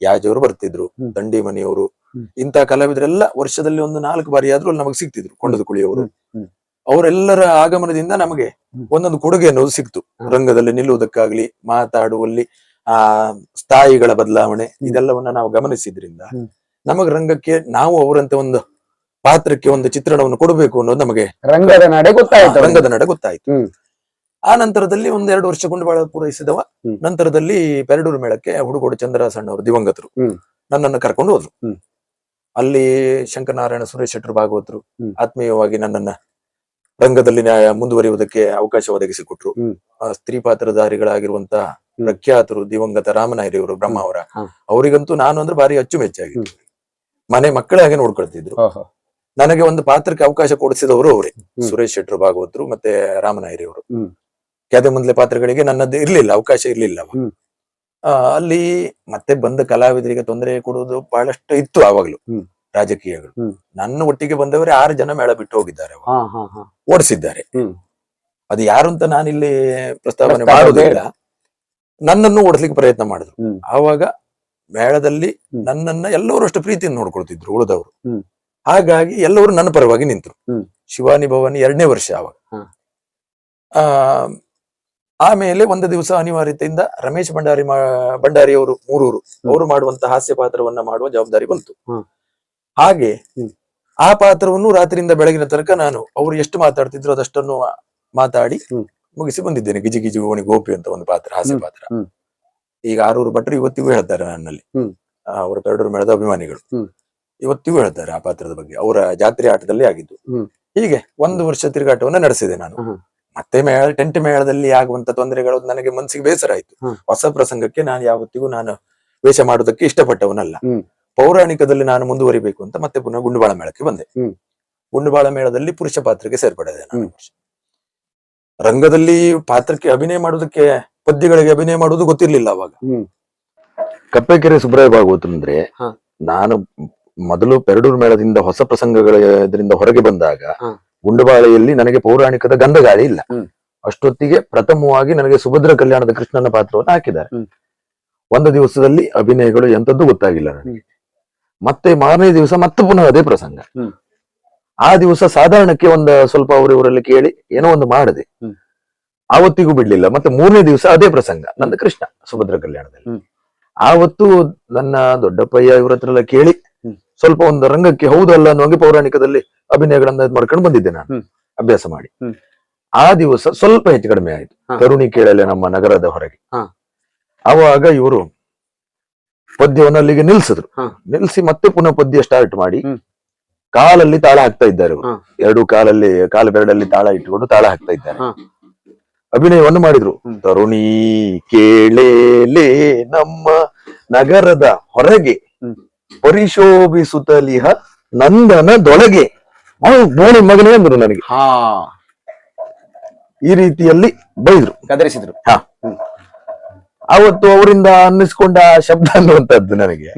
ಯಾಜವರು ಬರ್ತಿದ್ರು ದಂಡಿ ಮನೆಯವರು. ಇಂತಹ ಕಲಾವಿದರೆಲ್ಲ ವರ್ಷದಲ್ಲಿ ಒಂದು ನಾಲ್ಕು ಬಾರಿ ಆದ್ರೂ ನಮಗೆ ಸಿಗ್ತಿದ್ರು ಕೊಂಡದ ಕುಳಿಯವರು. ಅವರೆಲ್ಲರ ಆಗಮನದಿಂದ ನಮಗೆ ಒಂದೊಂದು ಕೊಡುಗೆ ಅನ್ನೋದು ಸಿಕ್ತು. ರಂಗದಲ್ಲಿ ನಿಲ್ಲುವುದಕ್ಕಾಗ್ಲಿ ಮಾತಾಡುವಲ್ಲಿ ಆ ಸ್ಥಾಯಿಗಳ ಬದಲಾವಣೆ ಇದೆಲ್ಲವನ್ನ ನಾವು ಗಮನಿಸಿದ್ರಿಂದ ನಮಗ್ ರಂಗಕ್ಕೆ ನಾವು ಅವರಂತೆ ಒಂದು ಪಾತ್ರಕ್ಕೆ ಒಂದು ಚಿತ್ರಣವನ್ನು ಕೊಡಬೇಕು ಅನ್ನೋದು ನಮಗೆ ರಂಗದ ನಡೆ ಗೊತ್ತಾಯ್ತು. ರಂಗದ ನಡೆ ಗೊತ್ತಾಯ್ತು. ಆ ನಂತರದಲ್ಲಿ ಒಂದೆರಡು ಎರಡು ವರ್ಷ ಗುಂಡುಬಾಳ ಪೂರೈಸಿದವ. ನಂತರದಲ್ಲಿ ಪೆರಡೂರು ಮೇಳಕ್ಕೆ ಹುಡುಗೋಡು ಚಂದ್ರಸಣ್ಣ ಅವರು ದಿವಂಗತರು. ನನ್ನನ್ನು ಕರ್ಕೊಂಡು ಹೋದ್ರು. ಅಲ್ಲಿ ಶಂಕರನಾರಾಯಣ ಸುರೇಶ್ ಶೆಟ್ಟರು ಭಾಗವತರು ಆತ್ಮೀಯವಾಗಿ ನನ್ನನ್ನ ರಂಗದಲ್ಲಿ ನ್ಯಾಯ ಮುಂದುವರಿಯುವುದಕ್ಕೆ ಅವಕಾಶ ಒದಗಿಸಿಕೊಟ್ರು. ಸ್ತ್ರೀ ಪಾತ್ರಧಾರಿಗಳಾಗಿರುವಂತಹ ಪ್ರಖ್ಯಾತರು ದಿವಂಗತ ರಾಮನಾಯರಿಯವರು ಬ್ರಹ್ಮ ಅವರ. ಅವರಿಗಂತೂ ನಾನು ಅಂದ್ರೆ ಭಾರಿ ಅಚ್ಚುಮೆಚ್ಚಾಗಿತ್ತು. ಮನೆ ಮಕ್ಕಳೇ ಹಾಗೆ ನೋಡ್ಕೊಳ್ತಿದ್ರು. ನನಗೆ ಒಂದು ಪಾತ್ರಕ್ಕೆ ಅವಕಾಶ ಕೊಡಿಸಿದವರು ಅವರೇ. ಸುರೇಶ್ ಶೆಟ್ಟರು ಭಾಗವತರು ಮತ್ತೆ ರಾಮನಾಯರಿ ಅವರು ಹ್ಮ್. ಕ್ಯಾದೆ ಮುಂದ್ಲೆ ಪಾತ್ರಗಳಿಗೆ ನನ್ನದು ಇರ್ಲಿಲ್ಲ ಅವಕಾಶ ಇರ್ಲಿಲ್ಲ ಅಲ್ಲಿ ಮತ್ತೆ ಬಂದ ಕಲಾವಿದರಿಗೆ ತೊಂದರೆ ಕೊಡುವುದು ಬಹಳಷ್ಟು ಇತ್ತು ಆವಾಗ್ಲು. ರಾಜಕೀಯಗಳು. ನನ್ನ ಒಟ್ಟಿಗೆ ಬಂದವರೇ ಆರು ಜನ ಮೇಳ ಬಿಟ್ಟು ಹೋಗಿದ್ದಾರೆ ಓಡಿಸಿದ್ದಾರೆ. ಅದು ಯಾರು ಅಂತ ನಾನಿಲ್ಲಿ ಪ್ರಸ್ತಾವನೆ ಮಾಡೋದಿಲ್ಲ ನನ್ನನ್ನು ಓಡಿಸ್ಲಿಕ್ಕೆ ಪ್ರಯತ್ನ ಮಾಡಿದ್ರು. ಆವಾಗ ಮೇಳದಲ್ಲಿ ನನ್ನನ್ನ ಎಲ್ಲರೂ ಅಷ್ಟು ಪ್ರೀತಿಯಿಂದ ನೋಡ್ಕೊಳ್ತಿದ್ರು ಉಳಿದವರು. ಹಾಗಾಗಿ ಎಲ್ಲರೂ ನನ್ನ ಪರವಾಗಿ ನಿಂತರು. ಶಿವಾನಿ ಭವಾನಿ ಎರಡನೇ ವರ್ಷ ಅವಾಗ ಆ ಆಮೇಲೆ ಒಂದು ದಿವಸ ಅನಿವಾರ್ಯತೆಯಿಂದ ರಮೇಶ್ ಭಂಡಾರಿ ಭಂಡಾರಿಯವರು ಭಂಡಾರಿ ಅವರು ಮೂರೂರು ಅವರು ಮಾಡುವಂತ ಹಾಸ್ಯ ಪಾತ್ರವನ್ನ ಮಾಡುವ ಜವಾಬ್ದಾರಿ ಬಂತು. ಹಾಗೆ ಆ ಪಾತ್ರವನ್ನು ರಾತ್ರಿಯಿಂದ ಬೆಳಗಿನ ತನಕ ನಾನು ಅವರು ಎಷ್ಟು ಮಾತಾಡ್ತಿದ್ರು ಅದಷ್ಟನ್ನು ಮಾತಾಡಿ ಮುಗಿಸಿ ಬಂದಿದ್ದೇನೆ. ಗಿಜಿ ಗಿಜಿ ಓಣಿ ಗೋಪಿ ಅಂತ ಒಂದು ಪಾತ್ರ ಹಾಸ್ಯ ಪಾತ್ರ. ಈಗ ಆರೂರು ಭಟ್ರು ಇವತ್ತಿಗೂ ಹೇಳ್ತಾರೆ ನನ್ನಲ್ಲಿ. ಅವರ ಪೆರಡೂರು ಮೇಳದ ಅಭಿಮಾನಿಗಳು. ಇವತ್ತಿಗೂ ಹೇಳ್ತಾರೆ ಆ ಪಾತ್ರದ ಬಗ್ಗೆ. ಅವರ ಜಾತ್ರೆ ಆಟದಲ್ಲಿ ಆಗಿದ್ದು. ಹೀಗೆ ಒಂದು ವರ್ಷ ತಿರುಗಾಟವನ್ನ ನಡೆಸಿದೆ ನಾನು. ಮತ್ತೆ ಮೇಳ ಟೆಂಟ್ ಮೇಳದಲ್ಲಿ ಆಗುವಂತ ತೊಂದರೆಗಳು ನನಗೆ ಮನಸ್ಸಿಗೆ ಬೇಸರ ಆಯ್ತು. ಹೊಸ ಪ್ರಸಂಗಕ್ಕೆ ನಾನು ಯಾವತ್ತಿಗೂ ನಾನು ವೇಷ ಮಾಡುವುದಕ್ಕೆ ಇಷ್ಟಪಟ್ಟವನಲ್ಲ. ಪೌರಾಣಿಕದಲ್ಲಿ ನಾನು ಮುಂದುವರಿಬೇಕು ಅಂತ ಮತ್ತೆ ಪುನಃ ಗುಂಡುಬಾಳ ಮೇಳಕ್ಕೆ ಬಂದೆ. ಗುಂಡುಬಾಳ ಮೇಳದಲ್ಲಿ ಪುರುಷ ಪಾತ್ರಕ್ಕೆ ಸೇರ್ಪಡೆದೆ ನಾನು. ರಂಗದಲ್ಲಿ ಪಾತ್ರಕ್ಕೆ ಅಭಿನಯ ಮಾಡುವುದಕ್ಕೆ ಪದ್ಯಗಳಿಗೆ ಅಭಿನಯ ಮಾಡುವುದು ಗೊತ್ತಿರ್ಲಿಲ್ಲ ಅವಾಗ. ಕಪ್ಪೆಕೆರೆ ಸುಬ್ರಾಯ ಭಾಗವತರು ಅಂದ್ರೆ ನಾನು ಮೊದಲು ಪೆರಡೂರು ಮೇಳದಿಂದ ಹೊಸ ಪ್ರಸಂಗಗಳ ಇದರಿಂದ ಹೊರಗೆ ಬಂದಾಗ. ಗುಂಡುಬಾಳೆಯಲ್ಲಿ ನನಗೆ ಪೌರಾಣಿಕದ ಗಂಧಗಾಳಿ ಇಲ್ಲ. ಅಷ್ಟೊತ್ತಿಗೆ ಪ್ರಥಮವಾಗಿ ನನಗೆ ಸುಭದ್ರ ಕಲ್ಯಾಣದ ಕೃಷ್ಣನ ಪಾತ್ರವನ್ನು ಹಾಕಿದ್ದಾರೆ. ಒಂದು ದಿವಸದಲ್ಲಿ ಅಭಿನಯಗಳು ಎಂತದ್ದು ಗೊತ್ತಾಗಿಲ್ಲ ನನಗೆ. ಮತ್ತೆ ಮಾರನೇ ದಿವಸ ಮತ್ತೆ ಪುನಃ ಅದೇ ಪ್ರಸಂಗ. ಆ ದಿವಸ ಸಾಧಾರಣಕ್ಕೆ ಒಂದು ಸ್ವಲ್ಪ ಅವರಿವರಲ್ಲಿ ಕೇಳಿ ಏನೋ ಒಂದು ಮಾಡದೆ. ಆವತ್ತಿಗೂ ಬಿಡ್ಲಿಲ್ಲ. ಮತ್ತೆ ಮೂರನೇ ದಿವಸ ಅದೇ ಪ್ರಸಂಗ ನಂದು ಕೃಷ್ಣ ಸುಭದ್ರ ಕಲ್ಯಾಣದಲ್ಲಿ. ಆವತ್ತು ನನ್ನ ದೊಡ್ಡಪ್ಪಯ್ಯ ಇವ್ರ ಹತ್ರ ಎಲ್ಲ ಕೇಳಿ ಸ್ವಲ್ಪ ಒಂದು ರಂಗಕ್ಕೆ ಹೌದಲ್ಲ ಅನ್ನುವಂಗೆ ಪೌರಾಣಿಕದಲ್ಲಿ ಅಭಿನಯಗಳನ್ನ ಇದ್ ಮಾಡ್ಕೊಂಡು ಬಂದಿದ್ದೆ ನಾನು. ಅಭ್ಯಾಸ ಮಾಡಿ. ಆ ದಿವಸ ಸ್ವಲ್ಪ ಹೆಚ್ಚು ಕಡಿಮೆ ಆಯ್ತು. ಕರುಣಿ ಕೇಳಲೆ ನಮ್ಮ ನಗರದ ಹೊರಗೆ. ಆವಾಗ ಇವರು ಪದ್ಯವನ್ನು ಅಲ್ಲಿಗೆ ನಿಲ್ಸಿದ್ರು. ಹಾ. ನಿಲ್ಸಿ ಮತ್ತೆ ಪುನಃ ಪದ್ಯ ಸ್ಟಾರ್ಟ್ ಮಾಡಿ ಕಾಲಲ್ಲಿ ತಾಳ ಹಾಕ್ತಾ ಇದ್ದಾರೆ ಹಾ. ಎರಡು ಕಾಲಲ್ಲಿ ಕಾಲು ಬೆರಡಲ್ಲಿ ತಾಳ ಇಟ್ಟುಕೊಂಡು ತಾಳ ಹಾಕ್ತಾ ಇದ್ದಾರೆ. ಹಾ. ಅಭಿನಯವನ್ನು ಮಾಡಿದ್ರು. ತರುಣಿ ಕೇಳೇಲೆ ನಮ್ಮ ನಗರದ ಹೊರಗೆ. ಪರಿಶೋಭಿಸುತ್ತಲಿಹ ನಂದನದೊಳಗೆ. ದೊಳಗೆ ಬೋಣಿ ಮಗನೇ ಅಂದ್ರು ನನಗೆ. ಹಾ. ಈ ರೀತಿಯಲ್ಲಿ ಬೈದ್ರು. ಗದರಿಸಿದ್ರು ಅವತ್ತು ಅವರಿಂದ ಅನ್ನಿಸ್ಕೊಂಡ ಶಬ್ದ ಅನ್ನುವಂಥದ್ದು ನನಗೆ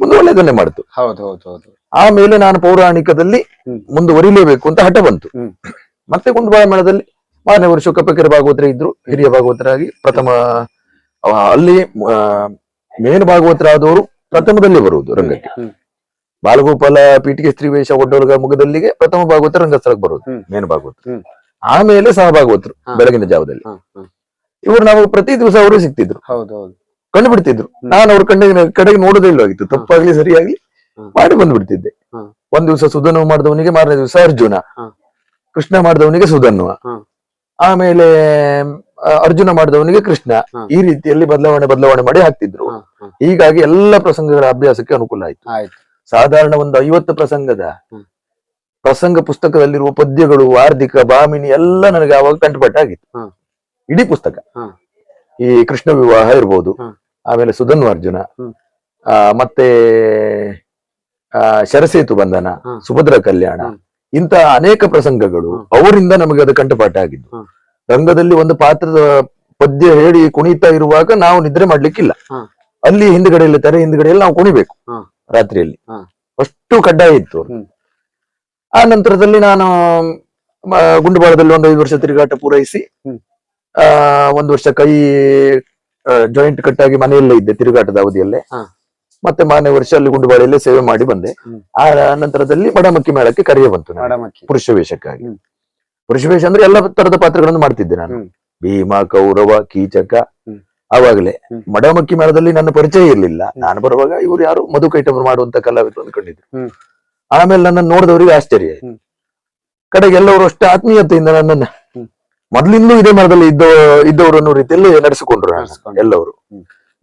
ಒಂದು ಒಳ್ಳೆದನ್ನೇ ಮಾಡ್ತು ಹೌದು ಹೌದು ಹೌದು ಆಮೇಲೆ ನಾನು ಪೌರಾಣಿಕದಲ್ಲಿ. ಮುಂದುವರಿಲೇಬೇಕು ಅಂತ ಹಠ ಬಂತು ಮತ್ತೆ ಕುಂದಬಾಳ ಮೇಳದಲ್ಲಿ ಮಾರನೇ ವರ್ಷ ಕಪ್ಪಕೆರೆ ಭಾಗವತರ ಇದ್ರು ಹಿರಿಯ ಭಾಗವತರಾಗಿ ಪ್ರಥಮ ಅಲ್ಲಿ ಮೇನ್ ಭಾಗವತರಾದವರು ಪ್ರಥಮದಲ್ಲಿ ಬರುವುದು ರಂಗಕ್ಕೆ. ಬಾಲಗೋಪಾಲ ಪೀಠಿಗೆ ಸ್ತ್ರೀ ವೇಷ ಒಡ್ಡೋಲ್ಗ ಮುಗದಲ್ಲಿಗೆ ಪ್ರಥಮ ಭಾಗವತ ರಂಗಸ್ಥಳಕ್ಕೆ ಬರುವುದು. ಮೇನ್ ಭಾಗವತರು ಹ್ಮ್. ಆಮೇಲೆ ಸಹಭಾಗವತರು. ಬೆಳಗಿನ ಜಾವದಲ್ಲಿ. ಇವರು ನಮಗೆ ಪ್ರತಿ ದಿವಸ ಅವರು ಸಿಗ್ತಿದ್ರು ಕಂಡು ಬಿಡ್ತಿದ್ರು. ನಾನು ಅವ್ರ ಕಣ್ಣಿಗೆ ಕಡೆಗೆ ನೋಡೋದೇ ಇಲ್ಲವಾಗಿತ್ತು ತಪ್ಪಾಗ್ಲಿ ಸರಿಯಾಗ್ಲಿ. ಮಾಡಿ ಬಂದು ಬಿಡ್ತಿದ್ದೆ ಒಂದ್ ದಿವಸ ಸುಧನು ಮಾಡಿದವನಿಗೆ ಮಾರನೇ ದಿವಸ ಅರ್ಜುನ. ಕೃಷ್ಣ ಮಾಡಿದವನಿಗೆ ಸುಧನ್ವ ಆಮೇಲೆ ಅರ್ಜುನ ಮಾಡಿದವನಿಗೆ ಕೃಷ್ಣ. ಈ ರೀತಿಯಲ್ಲಿ ಬದಲಾವಣೆ ಬದಲಾವಣೆ ಮಾಡಿ ಹಾಕ್ತಿದ್ರು. ಹೀಗಾಗಿ ಎಲ್ಲ ಪ್ರಸಂಗಗಳ ಅಭ್ಯಾಸಕ್ಕೆ ಅನುಕೂಲ ಆಯ್ತು. ಸಾಧಾರಣ ಒಂದು ಐವತ್ತು ಪ್ರಸಂಗದ ಪ್ರಸಂಗ ಪುಸ್ತಕದಲ್ಲಿರುವ ಪದ್ಯಗಳು ವಾರ್ಧಿಕ ಬಾಮಿನಿ ಎಲ್ಲ ನನಗೆ ಆವಾಗ ಕಂಟುಪಟ್ಟಾಗಿತ್ತು. ಇಡೀ ಪುಸ್ತಕ. ಈ ಕೃಷ್ಣ ವಿವಾಹ ಇರ್ಬೋದು ಆಮೇಲೆ ಸುಧನ್ವ ಅರ್ಜುನ ಆ, ಮತ್ತೆ ಶರಸೇತು ಬಂಧನ. ಸುಭದ್ರ ಕಲ್ಯಾಣ ಇಂತಹ ಇಂತ ಅನೇಕ ಪ್ರಸಂಗಗಳು ಅವರಿಂದ ನಮಗೆ ಅದು ಕಂಠಪಾಠ ಆಗಿದ್ದು. ರಂಗದಲ್ಲಿ ಒಂದು ಪಾತ್ರದ ಪದ್ಯ ಹೇಳಿ ಕುಣಿತಾ ಇರುವಾಗ ನಾವು ನಿದ್ರೆ ಮಾಡ್ಲಿಕ್ಕಿಲ್ಲ. ಅಲ್ಲಿ ಹಿಂದ್ಗಡೆಯಲ್ಲಿ ತೆರೆ ಹಿಂದ್ಗಡೆಯಲ್ಲಿ ನಾವು ಕುಣಿಬೇಕು ರಾತ್ರಿಯಲ್ಲಿ. ಅಷ್ಟು ಕಡ್ಡಾಯ ಇತ್ತು ಆ ನಂತರದಲ್ಲಿ ನಾನು ಗುಂಡುಬಾಳದಲ್ಲಿ ಒಂದು ಐದು ವರ್ಷ ತಿರುಗಾಟ ಪೂರೈಸಿ. ಆ ಒಂದು ವರ್ಷ ಕೈ ಜಾಯಿಂಟ್ ಕಟ್ಟಾಗಿ ಮನೆಯಲ್ಲೇ ಇದ್ದೆ ತಿರುಗಾಟದ ಅವಧಿಯಲ್ಲೇ. ಮತ್ತೆ ಮಾರನೇ ವರ್ಷ ಅಲ್ಲಿ ಗುಂಡುಬಾಳಿಯಲ್ಲಿ ಸೇವೆ ಮಾಡಿ ಬಂದೆ. ಆ ನಂತರದಲ್ಲಿ ಮಡಮಕ್ಕಿ ಮೇಳಕ್ಕೆ ಕರೆಯ ಬಂತು ಪುರುಷ ವೇಷಕ್ಕಾಗಿ ಪುರುಷ ವೇಷ ಅಂದ್ರೆ ಎಲ್ಲ ತರದ ಪಾತ್ರಗಳನ್ನು ಮಾಡ್ತಿದ್ದೆ ನಾನು. ಭೀಮ ಕೌರವ ಕೀಚಕ ಅವಾಗಲೇ. ಆವಾಗಲೇ. ಮಡಮಕ್ಕಿ ಮೇಳದಲ್ಲಿ ನನ್ನ ಪರಿಚಯ ಇರಲಿಲ್ಲ. ನಾನು ಬರುವಾಗ ಇವರು ಯಾರು ಮಧು ಕೈಟಮರು ಮಾಡುವಂತ ಕಲಾವಿದರು ಅಂದ್ಕೊಂಡಿದ್ರು ಆಮೇಲೆ ನನ್ನ ನೋಡಿದವರಿಗೆ ಆಶ್ಚರ್ಯ ಆಯ್ತು. ಕಡೆಗೆ ಎಲ್ಲವರು ಅಷ್ಟು ಆತ್ಮೀಯತೆಯಿಂದ ನನ್ನನ್ನ. ಮೊದ್ಲಿಂದಲೂ ಇದೇ ಮರದಲ್ಲಿ ಇದ್ದ ಇದ್ದವರು ಅನ್ನೋ ರೀತಿಯಲ್ಲಿ ನಡೆಸಿಕೊಂಡ್ರು ಎಲ್ಲವರು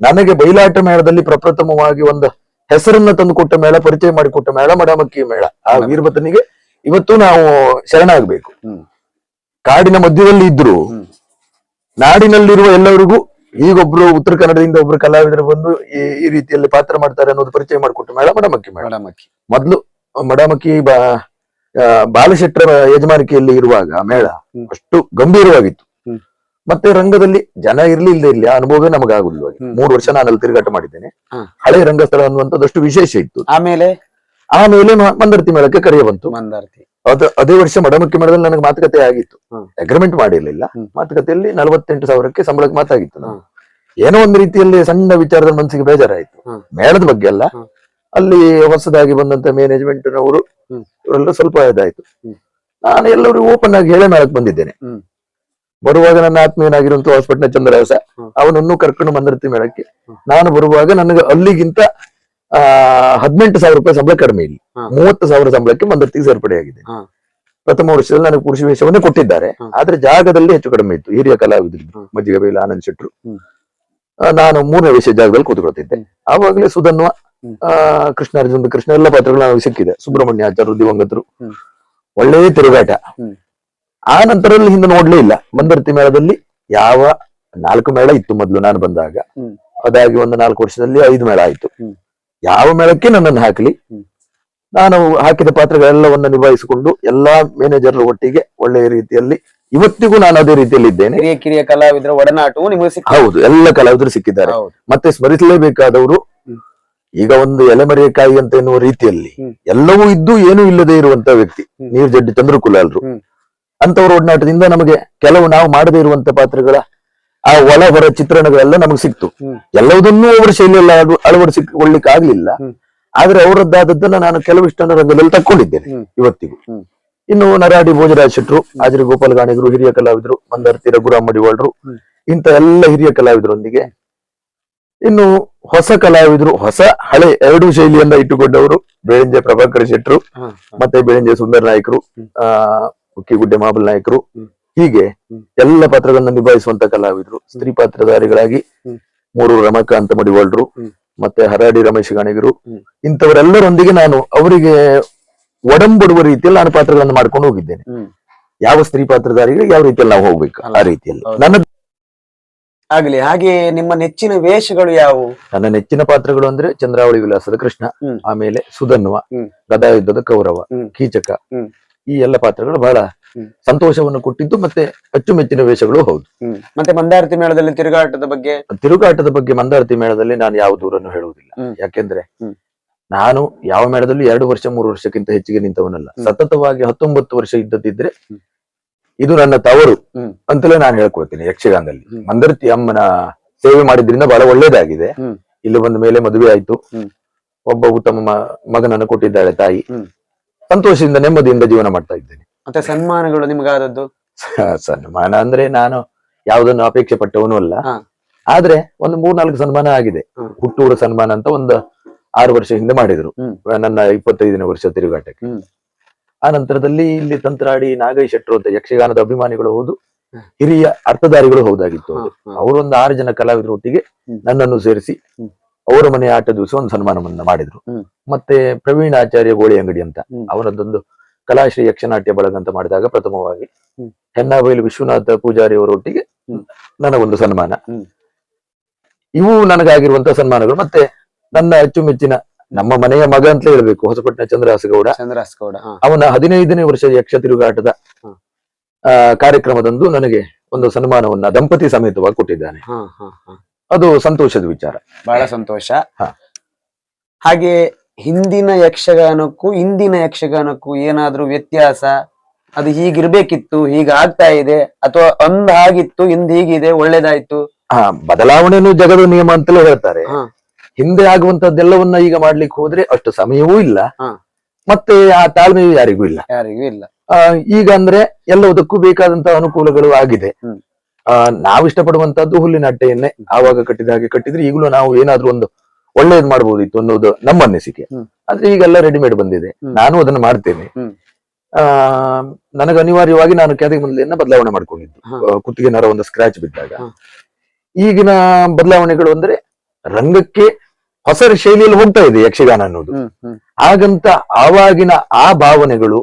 ನನಗೆ ಬಯಲಾಟ ಮೇಳದಲ್ಲಿ ಪ್ರಪ್ರಥಮವಾಗಿ ಒಂದು ಹೆಸರನ್ನ ತಂದುಕೊಟ್ಟ ಮೇಳ ಪರಿಚಯ ಮಾಡಿಕೊಟ್ಟ ಮೇಳ ಮಡಮಕ್ಕಿ ಮೇಳ. ಆ ವೀರಭದ್ರನಿಗೆ ಇವತ್ತು ನಾವು ಶರಣಾಗಬೇಕು. ಕಾಡಿನ ಮಧ್ಯದಲ್ಲಿ ಇದ್ರು. ನಾಡಿನಲ್ಲಿರುವ ಎಲ್ಲರಿಗೂ ಈಗೊಬ್ರು ಉತ್ತರ ಕನ್ನಡದಿಂದ ಒಬ್ರು ಕಲಾವಿದರು ಬಂದು ಈ ರೀತಿಯಲ್ಲಿ ಪಾತ್ರ ಮಾಡ್ತಾರೆ ಅನ್ನೋದು ಪರಿಚಯ ಮಾಡಿಕೊಟ್ಟ ಮೇಳ ಮಡಮಕ್ಕಿ ಮೇಳ. ಮಡಾಮಕ್ಕಿ. ಮೊದ್ಲು ಮಡಮಕ್ಕಿ ಬಾ ಬಾಲಶೆಟ್ಟರ ಯಜಮಾನಿಕೆಯಲ್ಲಿ ಇರುವಾಗ ಮೇಳ ಅಷ್ಟು ಗಂಭೀರವಾಗಿತ್ತು. ಮತ್ತೆ ರಂಗದಲ್ಲಿ ಜನ ಇರ್ಲಿ ಇಲ್ಲದೆ ಇರ್ಲಿ ಆ ಅನುಭವವೇ ನಮಗಾಗುದಿಲ್ಲ. ಮೂರು ವರ್ಷ ನಾನು ಅಲ್ಲಿ ತಿರುಗಾಟ ಮಾಡಿದ್ದೇನೆ. ಹಳೆ ರಂಗಸ್ಥಳ ಅನ್ನುವಂಥದ್ದಷ್ಟು ವಿಶೇಷ ಇತ್ತು. ಆಮೇಲೆ? ಆಮೇಲೆ ಮಂದರ್ತಿ ಮೇಳಕ್ಕೆ ಕರೆಯ ಬಂತು. ಮಂದರ್ತಿ. ಅದು ಅದೇ ವರ್ಷ ಮಡಮಕ್ಕಿ ಮೇಳದಲ್ಲಿ ನನಗೆ ಮಾತುಕತೆ ಆಗಿತ್ತು. ಅಗ್ರಿಮೆಂಟ್ ಮಾಡಿರ್ಲಿಲ್ಲ. ಮಾತುಕತೆಯಲ್ಲಿ ನಲವತ್ತೆಂಟು ಸಾವಿರಕ್ಕೆ ಸಂಬಳಕ್ಕೆ ಮಾತಾಗಿತ್ತು. ಏನೋ ಒಂದು ರೀತಿಯಲ್ಲಿ ಸಣ್ಣ ವಿಚಾರದ ಮನಸ್ಸಿಗೆ ಬೇಜಾರಾಯ್ತು. ಮೇಳದ ಬಗ್ಗೆ ಅಲ್ಲ. ಅಲ್ಲಿ ಹೊಸದಾಗಿ ಬಂದಂತ ಮ್ಯಾನೇಜ್ಮೆಂಟ್ ನವರು. ಇವರೆಲ್ಲ ಸ್ವಲ್ಪ ಇದಾಯ್ತು ನಾನು ಎಲ್ಲರೂ ಓಪನ್ ಆಗಿ ಹೇಳೇ ಮೇಳಕ್ ಬಂದಿದ್ದೇನೆ ಬರುವಾಗ ನನ್ನ ಆತ್ಮೀಯನಾಗಿರುವಂತ ಹೊಸಪಟ್ಟಣ ಚಂದ್ರವಾಸ. ಅವನನ್ನು ಕರ್ಕೊಂಡು ಬಂದಿರ್ತೀನಿ ಮೇಳಕ್ಕೆ ನಾನು ಬರುವಾಗ ನನಗೆ ಅಲ್ಲಿಗಿಂತ ಆ ಹದಿನೆಂಟು ಸಾವಿರ ರೂಪಾಯಿ ಸಂಬಳ ಕಡಿಮೆ ಇಲ್ಲಿ. ಮೂವತ್ತು ಸಾವಿರ ಸಂಬಳಕ್ಕೆ ಮಂದರ್ತಿಗೆ ಸೇರ್ಪಡೆಯಾಗಿದೆ. ಪ್ರಥಮ ವರ್ಷದಲ್ಲಿ ನನಗೆ ಪುರುಷ ವೇಷವನ್ನೇ ಕೊಟ್ಟಿದ್ದಾರೆ. ಆದ್ರೆ ಜಾಗದಲ್ಲಿ ಹೆಚ್ಚು ಕಡಿಮೆ ಇತ್ತು ಹಿರಿಯ ಕಲಾವಿದರು. ಮಜ್ಜಿಗೆ ಬೈಲ ಆನಂದ್ ಶೆಟ್ರು ನಾನು ಮೂರನೇ ವಿಷಯ ಜಾಗದಲ್ಲಿ ಕೂತ್ಕೊಳ್ತಿದ್ದೆ. ಆವಾಗಲೇ ಸುಧನ್ವ ಕೃಷ್ಣಾರ್ಜುನ್ ಕೃಷ್ಣ ಎಲ್ಲ ಪಾತ್ರಗಳು ನಮಗೆ ಸಿಕ್ಕಿದೆ. ಸುಬ್ರಹ್ಮಣ್ಯಾಚಾರ್ಯ ದಿವಂಗತರು. ಹ್ಮ್. ಒಳ್ಳೆಯ ತಿರುಗಾಟ. ಆ ನಂತರದಲ್ಲಿ ಹಿಂದೆ ನೋಡ್ಲೇ ಇಲ್ಲ. ಮಂದರ್ತಿ ಮೇಳದಲ್ಲಿ ಯಾವ ನಾಲ್ಕು ಮೇಳ ಇತ್ತು ಮೊದಲು ನಾನು ಬಂದಾಗ. ಅದಾಗಿ ಒಂದು ನಾಲ್ಕು ವರ್ಷದಲ್ಲಿ ಐದು ಮೇಳ ಆಯ್ತು. ಯಾವ ಮೇಳಕ್ಕೆ ನನ್ನನ್ನು ಹಾಕಲಿ. ನಾನು ಹಾಕಿದ ಪಾತ್ರಗಳೆಲ್ಲವನ್ನ ನಿಭಾಯಿಸಿಕೊಂಡು ಎಲ್ಲಾ ಮ್ಯಾನೇಜರ್ ಒಟ್ಟಿಗೆ ಒಳ್ಳೆಯ ರೀತಿಯಲ್ಲಿ ಇವತ್ತಿಗೂ ನಾನು ಅದೇ ರೀತಿಯಲ್ಲಿ ಇದ್ದೇನೆ. ಕಿರಿಯ ಕಿರಿಯ ಕಲಾವಿದರ ಒಡನಾಟವು ನಿಮಗೆ ಹೌದು ಎಲ್ಲ ಕಲಾವಿದರು ಸಿಕ್ಕಿದ್ದಾರೆ. ಮತ್ತೆ ಸ್ಮರಿಸಲೇಬೇಕಾದವರು. ಈಗ ಒಂದು ಎಲೆಮರೆಕಾಯಿ ಅಂತ ಎನ್ನುವ ರೀತಿಯಲ್ಲಿ ಎಲ್ಲವೂ ಇದ್ದು ಏನೂ ಇಲ್ಲದೆ ಇರುವಂತ ವ್ಯಕ್ತಿ. ನೀರ್ ಜಡ್ಡಿ ಚಂದ್ರಕುಲಾಲ್ರು ಅಂತವ್ರ ಅಂತವರ ಒಡನಾಟದಿಂದ ನಮಗೆ ಕೆಲವು ನಾವು ಮಾಡದೇ ಇರುವಂತ ಪಾತ್ರಗಳ ಆ ಒಳ ಹೊರ ಚಿತ್ರಣಗಳೆಲ್ಲ ನಮಗೆ ಸಿಕ್ತು. ಎಲ್ಲವುದನ್ನೂ ಅವರ ಶೈಲಿಯಲ್ಲಿ ಅಳವ- ಅಳವಡಿಸಿಕೊಳ್ಳಿಕ್ಕೆ ಆಗ್ಲಿಲ್ಲ. ಆದ್ರೆ ಅವರದ್ದಾದದ್ದನ್ನ ನಾನು ಕೆಲವಿಷ್ಟನ್ನು ರಂಗದಲ್ಲಿ ತಕ್ಕೊಂಡಿದ್ದೇನೆ ಇವತ್ತಿಗೂ. ಇನ್ನು ನರಾಡಿ ಭೋಜರಾಜ್ ಶೆಟ್ರು ಆಜರಿ ಗೋಪಾಲ್ ಗಾಣಿಗರು ಹಿರಿಯ ಕಲಾವಿದರು ಮಂದರ್ತಿ ರಘುರಾಮ್ ಮಡಿವಾಳ್ರು ಇಂತ ಇಂಥ ಎಲ್ಲ ಹಿರಿಯ ಕಲಾವಿದರೊಂದಿಗೆ ಇನ್ನು ಹೊಸ ಕಲಾವಿದರು ಹೊಸ ಹಳೆ ಎರಡು ಶೈಲಿಯನ್ನ ಇಟ್ಟುಕೊಂಡವರು ಬೇಳಂಜೆ ಪ್ರಭಾಕರ್ ಶೆಟ್ರು. ಮತ್ತೆ ಬೇಳಂಜೆ ಸುಂದರ್ ನಾಯಕರು. ಆ ಉಕ್ಕಿಗುಡ್ಡೆ ಮಾಬಲ್ ನಾಯಕರು. ಹೀಗೆ. ಎಲ್ಲ ಪಾತ್ರಗಳನ್ನ ನಿಭಾಯಿಸುವಂತ ಕಲಾವಿದರು. ಸ್ತ್ರೀ ಪಾತ್ರಧಾರಿಗಳಾಗಿ ಮೂರು ರಮಕಾಂತ ಮಡಿವಾಳ್ರು. ಮತ್ತೆ ಹರಾಡಿ ರಮೇಶ್ ಗಾಣಿಗರು. ಇಂಥವರೆಲ್ಲರೊಂದಿಗೆ ನಾನು ಅವರಿಗೆ ಒಡಂಬಡುವ ರೀತಿಯಲ್ಲಿ ನಾನು ಪಾತ್ರಗಳನ್ನು ಮಾಡ್ಕೊಂಡು ಹೋಗಿದ್ದೇನೆ. ಯಾವ ಸ್ತ್ರೀ ಪಾತ್ರಧಾರಿಗಳಿಗೆ ಯಾವ ರೀತಿಯಲ್ಲಿ ನಾವು ಹೋಗ್ಬೇಕು? ಆ ರೀತಿಯಲ್ಲಿ. ನನ್ನ ಆಗ್ಲಿ ಹಾಗೆ ನಿಮ್ಮ ನೆಚ್ಚಿನ ವೇಷಗಳು ಯಾವುವು ನನ್ನ ನೆಚ್ಚಿನ ಪಾತ್ರಗಳು ಅಂದ್ರೆ ಚಂದ್ರಾವಳಿ ವಿಲಾಸದ ಕೃಷ್ಣ ಹ್ಮ್. ಆಮೇಲೆ ಸುಧನ್ವ ಹ್ಮ್. ಗದಾಯುದ್ಧದ ಕೌರವ ಹ್ಮ್. ಕೀಚಕ ಹ್ಮ್. ಈ ಎಲ್ಲ ಪಾತ್ರಗಳು ಬಹಳ ಹ್ಮ್. ಸಂತೋಷವನ್ನು ಕೊಟ್ಟಿದ್ದು ಮತ್ತೆ ಅಚ್ಚುಮೆಚ್ಚಿನ ವೇಷಗಳು ಹೌದು ಹ್ಮ್. ಮತ್ತೆ ಮಂದಾರತಿ ಮೇಳದಲ್ಲಿ ತಿರುಗಾಟದ ಬಗ್ಗೆ ತಿರುಗಾಟದ ಬಗ್ಗೆ ಮಂದಾರತಿ ಮೇಳದಲ್ಲಿ ನಾನು ಯಾವ ದೂರನ್ನು ಹೇಳುವುದಿಲ್ಲ ಹ್ಮ್. ಯಾಕೆಂದ್ರೆ ಹ್ಮ್. ನಾನು ಯಾವ ಮೇಳದಲ್ಲಿ ಎರಡು ವರ್ಷ ಮೂರು ವರ್ಷಕ್ಕಿಂತ ಹೆಚ್ಚಿಗೆ ನಿಂತವನಲ್ಲ ಸತತವಾಗಿ ಹತ್ತೊಂಬತ್ತು ವರ್ಷ ಇದ್ದದಿದ್ರೆ. ಇದು ನನ್ನ ತವರು ಅಂತಲೇ ನಾನು ಹೇಳ್ಕೊಳ್ತೀನಿ ಯಕ್ಷಗಾನದಲ್ಲಿ. ಮಂದರ್ತಿ ಅಮ್ಮನ ಸೇವೆ ಮಾಡಿದ್ರಿಂದ ಬಹಳ ಒಳ್ಳೇದಾಗಿದೆ. ಇಲ್ಲಿ ಬಂದ ಮೇಲೆ ಮದುವೆ ಆಯ್ತು. ಒಬ್ಬ ಉತ್ತಮ ಮಗನನ್ನು ಕೊಟ್ಟಿದ್ದಾಳೆ ತಾಯಿ. ಸಂತೋಷದಿಂದ ನೆಮ್ಮದಿಯಿಂದ ಜೀವನ ಮಾಡ್ತಾ ಇದ್ದೇನೆ. ಮತ್ತೆ ಸನ್ಮಾನಗಳು ನಿಮಗಾದದ್ದು? ಸನ್ಮಾನ ಅಂದ್ರೆ ನಾನು ಯಾವುದನ್ನು ಅಪೇಕ್ಷೆ ಪಟ್ಟವನು ಅಲ್ಲ. ಆದ್ರೆ ಒಂದು ಮೂರ್ನಾಲ್ಕು ಸನ್ಮಾನ ಆಗಿದೆ. ಹುಟ್ಟೂರು ಸನ್ಮಾನ ಅಂತ ಒಂದು ಆರು ವರ್ಷ ಹಿಂದೆ ಮಾಡಿದ್ರು. ನನ್ನ ಇಪ್ಪತ್ತೈದನೇ ವರ್ಷ ತಿರುಗಾಟಕ್ಕೆ. ಆ ನಂತರದಲ್ಲಿ ಇಲ್ಲಿ ತಂತ್ರಾಡಿ ನಾಗೈ ಶೆಟ್ಟರು ಅಂತ ಯಕ್ಷಗಾನದ ಅಭಿಮಾನಿಗಳು ಹೌದು ಹಿರಿಯ ಅರ್ಥಧಾರಿಗಳು ಹೌದಾಗಿತ್ತು. ಅವರೊಂದು ಆರು ಜನ ಕಲಾವಿದರೊಟ್ಟಿಗೆ. ನನ್ನನ್ನು ಸೇರಿಸಿ ಅವರ ಮನೆ ಆಟ ದಿವಸ ಒಂದು ಸನ್ಮಾನವನ್ನ ಮಾಡಿದ್ರು ಮತ್ತೆ ಪ್ರವೀಣ್ ಆಚಾರ್ಯ ಗೋಳಿ ಅಂಗಡಿ ಅಂತ. ಅವರದ್ದೊಂದು ಕಲಾಶ್ರೀ ಯಕ್ಷನಾಟ್ಯ ಬಳಗ ಅಂತ ಮಾಡಿದಾಗ ಪ್ರಥಮವಾಗಿ. ಹೆನ್ನಾಬೈಲು ವಿಶ್ವನಾಥ ಪೂಜಾರಿ ಅವರೊಟ್ಟಿಗೆ. ನನಗೊಂದು ಸನ್ಮಾನ. ಇವು ನನಗಾಗಿರುವಂತಹ ಸನ್ಮಾನಗಳು ಮತ್ತೆ ನನ್ನ ಅಚ್ಚುಮೆಚ್ಚಿನ ನಮ್ಮ ಮನೆಯ ಮಗ ಅಂತ ಹೇಳ್ಬೇಕು. ಹೊಸಪಟ್ಟಣ ಚಂದ್ರಹಾಸಗೌಡ. ಚಂದ್ರಾಸಗೌಡ ಹಾ. ಅವನ ಹದಿನೈದನೇ ವರ್ಷದ ಯಕ್ಷ ತಿರುಗಾಟದ ಆ, ಕಾರ್ಯಕ್ರಮದಂದು ನನಗೆ ಒಂದು ಸನ್ಮಾನವನ್ನ ದಂಪತಿ ಸಮೇತವಾಗಿ ಕೊಟ್ಟಿದ್ದಾನೆ. ಹಾ, ಹಾ, ಹಾ. ಅದು ಸಂತೋಷದ ವಿಚಾರ. ಬಹಳ ಸಂತೋಷ. ಹಾಗೆ ಹಿಂದಿನ ಯಕ್ಷಗಾನಕ್ಕೂ ಇಂದಿನ ಯಕ್ಷಗಾನಕ್ಕೂ ಏನಾದ್ರೂ ವ್ಯತ್ಯಾಸ? ಅದು ಹೀಗಿರ್ಬೇಕಿತ್ತು ಹೀಗ ಆಗ್ತಾ ಇದೆ ಅಥವಾ ಅಂದ್ ಆಗಿತ್ತು ಇಂದ್ ಹೀಗಿದೆ ಒಳ್ಳೇದಾಯ್ತು? ಹಾ ಬದಲಾವಣೆನೂ ಜಗದ ನಿಯಮ ಅಂತಲೇ ಹೇಳ್ತಾರೆ. ಹಿಂದೆ ಆಗುವಂತದ್ದೆಲ್ಲವನ್ನ ಈಗ ಮಾಡ್ಲಿಕ್ಕೆ ಹೋದ್ರೆ ಅಷ್ಟು ಸಮಯವೂ ಇಲ್ಲ. ಮತ್ತೆ ಆ ತಾಳ್ಮೆಯು ಯಾರಿಗೂ ಇಲ್ಲ. ಯಾರಿಗೂ ಇಲ್ಲ. ಈಗ ಅಂದ್ರೆ ಎಲ್ಲದಕ್ಕೂ ಬೇಕಾದಂತ ಅನುಕೂಲಗಳು ಆಗಿದೆ. ಆ ನಾವು ಇಷ್ಟಪಡುವಂತದ್ದು ಹುಲ್ಲಿನ ಅಡ್ಡೆಯನ್ನೇ ಆವಾಗ ಕಟ್ಟಿದ ಹಾಗೆ ಕಟ್ಟಿದ್ರೆ ಈಗಲೂ ನಾವು ಏನಾದ್ರೂ ಒಂದು ಒಳ್ಳೇದ್ ಮಾಡಬಹುದಿತ್ತು ಅನ್ನೋದು ನಮ್ಮ ಅನಿಸಿಕೆ. ಆದ್ರೆ ಈಗೆಲ್ಲ ರೆಡಿಮೇಡ್ ಬಂದಿದೆ. ನಾನು ಅದನ್ನ ಮಾಡ್ತೇನೆ. ಆ ನನಗೆ ಅನಿವಾರ್ಯವಾಗಿ ನಾನು ಕೆದೆ ಮುಂದೆಯನ್ನ ಬದಲಾವಣೆ ಮಾಡ್ಕೊಂಡಿದ್ದು. ಹಾ. ಕುತ್ತಿಗೆ ನರ ಒಂದು ಸ್ಕ್ರಾಚ್ ಬಿದ್ದಾಗ. ಈಗಿನ ಬದಲಾವಣೆಗಳು ಅಂದ್ರೆ ರಂಗಕ್ಕೆ ಹೊಸ ಶೈಲಿಯಲ್ಲಿ ಹೋಗ್ತಾ ಇದೆ ಯಕ್ಷಗಾನ ಅನ್ನೋದು. ಹಾಗಂತ ಆವಾಗಿನ ಆ ಭಾವನೆಗಳು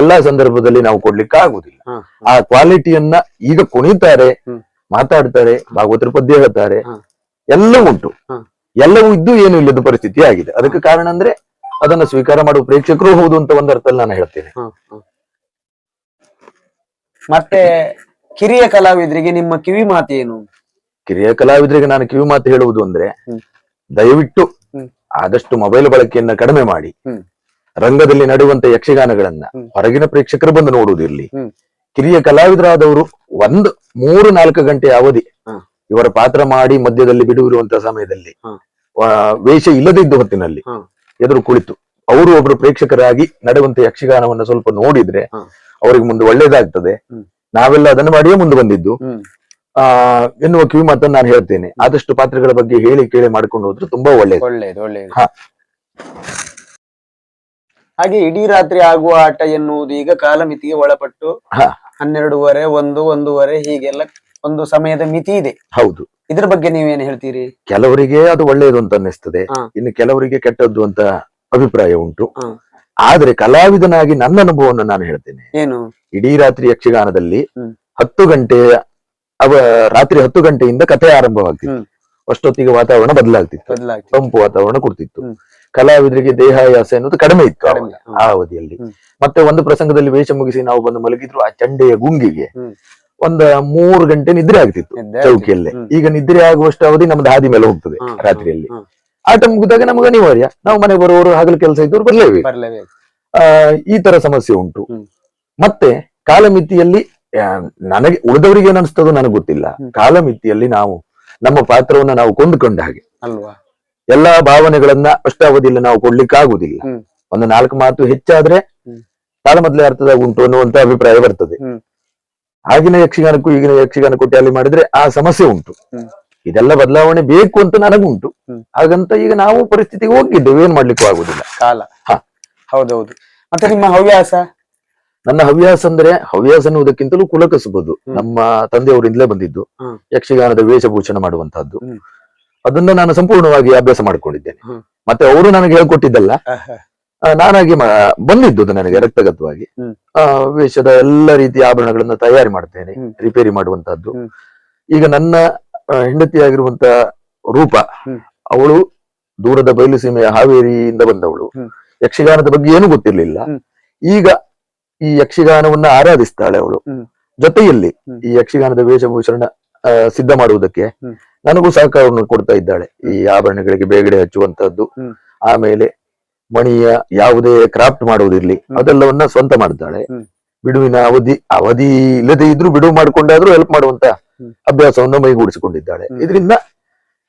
ಎಲ್ಲಾ ಸಂದರ್ಭದಲ್ಲಿ ನಾವು ಕೊಡ್ಲಿಕ್ಕೆ ಆಗುದಿಲ್ಲ. ಆ ಕ್ವಾಲಿಟಿಯನ್ನ ಈಗ ಕುಣಿತಾರೆ ಮಾತಾಡ್ತಾರೆ ಭಾಗವತರ ಪದ್ಯ ಹೇಳ್ತಾರೆ ಎಲ್ಲವೂ ಎಲ್ಲ ಉಂಟು ಎಲ್ಲವೂ ಇದ್ದು ಏನು ಇಲ್ಲದ ಪರಿಸ್ಥಿತಿ ಆಗಿದೆ. ಅದಕ್ಕೆ ಕಾರಣ ಅಂದ್ರೆ ಅದನ್ನ ಸ್ವೀಕಾರ ಮಾಡುವ ಪ್ರೇಕ್ಷಕರು ಹೌದು ಅಂತ ಒಂದು ಅರ್ಥದಲ್ಲಿ ನಾನು ಹೇಳ್ತೇನೆ. ಮತ್ತೆ ಕಿರಿಯ ಕಲಾವಿದರಿಗೆ ನಿಮ್ಮ ಕಿವಿ ಮಾತು ಏನು? ಕಿರಿಯ ಕಲಾವಿದರಿಗೆ ನಾನು ಕಿವಿ ಮಾತು ಹೇಳುವುದು ಅಂದ್ರೆ. ದಯವಿಟ್ಟು ಆದಷ್ಟು ಮೊಬೈಲ್ ಬಳಕೆಯನ್ನ ಕಡಿಮೆ ಮಾಡಿ. ರಂಗದಲ್ಲಿ ನಡೆಯುವಂತ ಯಕ್ಷಗಾನಗಳನ್ನ ಹೊರಗಿನ ಪ್ರೇಕ್ಷಕರು ಬಂದು ನೋಡುವುದಿರಲಿ. ಕಿರಿಯ ಕಲಾವಿದರಾದವರು ಒಂದು ಮೂರು ನಾಲ್ಕು ಗಂಟೆ ಅವಧಿ ಇವರ ಪಾತ್ರ ಮಾಡಿ ಮಧ್ಯದಲ್ಲಿ ಬಿಡುವಿರುವಂತಹ ಸಮಯದಲ್ಲಿ ವೇಷ ಇಲ್ಲದಿದ್ದ ಹೊತ್ತಿನಲ್ಲಿ ಎದುರು ಕುಳಿತು. ಅವರು ಒಬ್ರು ಪ್ರೇಕ್ಷಕರಾಗಿ ನಡೆಯುವಂತ ಯಕ್ಷಗಾನವನ್ನ ಸ್ವಲ್ಪ ನೋಡಿದ್ರೆ. ಅವರಿಗೆ ಮುಂದೆ ಒಳ್ಳೇದಾಗ್ತದೆ. ನಾವೆಲ್ಲ ಅದನ್ನು ಮಾಡಿಯೇ ಮುಂದೆ ಬಂದಿದ್ದು. ಆ ಎನ್ನುವ ಕಿವಿ ಮಾತನ್ನು ನಾನು ಹೇಳ್ತೇನೆ ಆದಷ್ಟು ಪಾತ್ರಗಳ ಬಗ್ಗೆ ಹೇಳಿ ಕೇಳಿ ಮಾಡ್ಕೊಂಡು ಹೋದ್ರೆ ತುಂಬಾ ಒಳ್ಳೇದು ಒಳ್ಳೇದು ಒಳ್ಳೇದು ಹಾ. ಹಾಗೆ ಇಡೀ ರಾತ್ರಿ ಆಗುವ ಆಟ ಎನ್ನುವುದು ಈಗ ಕಾಲಮಿತಿಗೆ ಒಳಪಟ್ಟು ಹಾ. ಹನ್ನೆರಡೂವರೆ ಒಂದು ಒಂದೂವರೆ ಹೀಗೆಲ್ಲ ಒಂದು ಸಮಯದ ಮಿತಿ ಇದೆ ಹೌದು ಇದ್ರ ಬಗ್ಗೆ ನೀವೇನು ಹೇಳ್ತೀರಿ ಕೆಲವರಿಗೆ ಅದು ಒಳ್ಳೆಯದು ಅಂತ ಅನ್ನಿಸ್ತದೆ ಹಾ. ಇನ್ನು ಕೆಲವರಿಗೆ ಕೆಟ್ಟದ್ದು ಅಂತ ಅಭಿಪ್ರಾಯ ಉಂಟು ಹಾ. ಆದ್ರೆ ಕಲಾವಿದನಾಗಿ ನನ್ನ ಅನುಭವವನ್ನು ನಾನು ಹೇಳ್ತೇನೆ ಏನು ಇಡೀ ರಾತ್ರಿ ಯಕ್ಷಗಾನದಲ್ಲಿ ಹ್ಮ್. ಹತ್ತು ಗಂಟೆ ಅವ ರಾತ್ರಿ ಹತ್ತು ಗಂಟೆಯಿಂದ ಕಥೆ ಆರಂಭವಾಗ್ತಿತ್ತು. ಅಷ್ಟೊತ್ತಿಗೆ ವಾತಾವರಣ ಬದಲಾಗ್ತಿತ್ತು. ತಂಪು ವಾತಾವರಣ ಕೊಡ್ತಿತ್ತು. ಕಲಾವಿದರಿಗೆ ದೇಹಾಯಾಸ ಅನ್ನೋದು ಕಡಿಮೆ ಇತ್ತು ಆ ಅವಧಿಯಲ್ಲಿ. ಮತ್ತೆ ಒಂದು ಪ್ರಸಂಗದಲ್ಲಿ ವೇಷ ಮುಗಿಸಿ ನಾವು ಬಂದು ಮಲಗಿದ್ರು ಆ ಚಂಡೆಯ ಗುಂಗಿಗೆ. ಒಂದ ಮೂರು ಗಂಟೆ ನಿದ್ರೆ ಆಗ್ತಿತ್ತು ಚೌಕಿಯಲ್ಲೇ. ಈಗ ನಿದ್ರೆ ಆಗುವಷ್ಟು ಅವಧಿ ನಮ್ದು ಹಾದಿ ಮೇಲೆ ಹೋಗ್ತದೆ ರಾತ್ರಿಯಲ್ಲಿ. ಆಟ ಮುಗಿದಾಗ ನಮಗೆ ಅನಿವಾರ್ಯ. ನಾವು ಮನೆ ಬರುವವರು ಹಗಲು ಕೆಲಸ ಇದ್ದವರು ಬರ್ಲೇಬೇಕು. ಆ, ಈ ತರ ಸಮಸ್ಯೆ ಉಂಟು. ಮತ್ತೆ ಕಾಲಮಿತಿಯಲ್ಲಿ ನನಗೆ ಉಳಿದವರಿಗೆ ಏನ್ ಅನಿಸ್ತದೋ ನನಗೆ ಗೊತ್ತಿಲ್ಲ. ಕಾಲಮಿತಿಯಲ್ಲಿ ನಾವು ನಮ್ಮ ಪಾತ್ರವನ್ನ ನಾವು ಕೊಂಡುಕೊಂಡ ಹಾಗೆ. ಅಲ್ವಾ? ಎಲ್ಲಾ ಭಾವನೆಗಳನ್ನ ಅಷ್ಟಾವಧಿಯಲ್ಲಿ ನಾವು ಕೊಡ್ಲಿಕ್ಕೆ ಆಗುದಿಲ್ಲ ಒಂದು ನಾಲ್ಕು ಮಾತು ಹೆಚ್ಚಾದ್ರೆ ಕಾಲ ತಾಳಮದ್ಲೆ ಅರ್ಥದಾಗ ಉಂಟು ಅನ್ನುವಂತ ಅಭಿಪ್ರಾಯ ಬರ್ತದೆ. ಆಗಿನ ಯಕ್ಷಗಾನಕ್ಕೂ ಈಗಿನ ಯಕ್ಷಗಾನಕ್ಕೂ ಟ್ಯಾಲಿ ಮಾಡಿದ್ರೆ ಆ ಸಮಸ್ಯೆ ಉಂಟು. ಇದೆಲ್ಲ ಬದಲಾವಣೆ ಬೇಕು ಅಂತ ನನಗುಂಟು. ಹಾಗಂತ ಈಗ ನಾವು ಪರಿಸ್ಥಿತಿಗೆ ಹೋಗಿದ್ದೇವೆ ಏನ್ ಮಾಡ್ಲಿಕ್ಕೂ ಆಗುದಿಲ್ಲ. ಕಾಲ. ಹೌದೌದು. ಮತ್ತೆ ನಿಮ್ಮ ಹವ್ಯಾಸ? ನನ್ನ ಹವ್ಯಾಸ ಅಂದ್ರೆ ಹವ್ಯಾಸ ಅನ್ನುವುದಕ್ಕಿಂತಲೂ ಕುಲಕಸಬಹುದು ಹ್ಮ್. ನಮ್ಮ ತಂದೆಯವರಿಂದಲೇ ಬಂದಿದ್ದು. ಯಕ್ಷಗಾನದ ವೇಷಭೂಷಣ ಮಾಡುವಂತಹದ್ದು. ಅದನ್ನ ನಾನು ಸಂಪೂರ್ಣವಾಗಿ ಅಭ್ಯಾಸ ಮಾಡಿಕೊಂಡಿದ್ದೇನೆ. ಮತ್ತೆ ಅವರು ನನಗೆ ಹೇಳ್ಕೊಟ್ಟಿದ್ದಲ್ಲ. ನಾನಾಗಿ ಬಂದಿದ್ದು ನನಗೆ ರಕ್ತಗತವಾಗಿ. ಆ, ವೇಷದ ಎಲ್ಲ ರೀತಿಯ ಆಭರಣಗಳನ್ನ ತಯಾರಿ ಮಾಡ್ತೇನೆ ರಿಪೇರಿ ಮಾಡುವಂತಹದ್ದು. ಈಗ ನನ್ನ ಹೆಂಡತಿಯಾಗಿರುವಂತ ರೂಪ ಅವಳು ದೂರದ ಬಯಲು ಸೀಮೆಯ ಹಾವೇರಿಯಿಂದ ಬಂದವಳು. ಯಕ್ಷಗಾನದ ಬಗ್ಗೆ ಏನು ಗೊತ್ತಿರ್ಲಿಲ್ಲ. ಈಗ ಈ ಯಕ್ಷಗಾನವನ್ನ ಆರಾಧಿಸ್ತಾಳೆ ಅವಳು. ಜೊತೆಯಲ್ಲಿ ಈ ಯಕ್ಷಗಾನದ ವೇಷಭೂಷಣ ಸಿದ್ಧ ಮಾಡುವುದಕ್ಕೆ. ನನಗೂ ಸಹಕಾರವನ್ನು ಕೊಡ್ತಾ ಇದ್ದಾಳೆ. ಈ ಆಭರಣಗಳಿಗೆ ಬೇಗಡೆ ಹಚ್ಚುವಂತಹದ್ದು. ಆಮೇಲೆ ಮಣಿಯ ಯಾವುದೇ ಕ್ರಾಫ್ಟ್ ಮಾಡುವುದಿರ್ಲಿ. ಅದೆಲ್ಲವನ್ನ ಸ್ವಂತ ಮಾಡ್ತಾಳೆ. ಬಿಡುವಿನ ಅವಧಿ ಅವಧಿ ಇಲ್ಲದೆ ಇದ್ರೂ ಬಿಡುವು ಮಾಡಿಕೊಂಡಾದ್ರೂ ಹೆಲ್ಪ್ ಮಾಡುವಂತ. ಅಭ್ಯಾಸವನ್ನು ಮೈಗೂಡಿಸಿಕೊಂಡಿದ್ದಾಳೆ. ಇದರಿಂದ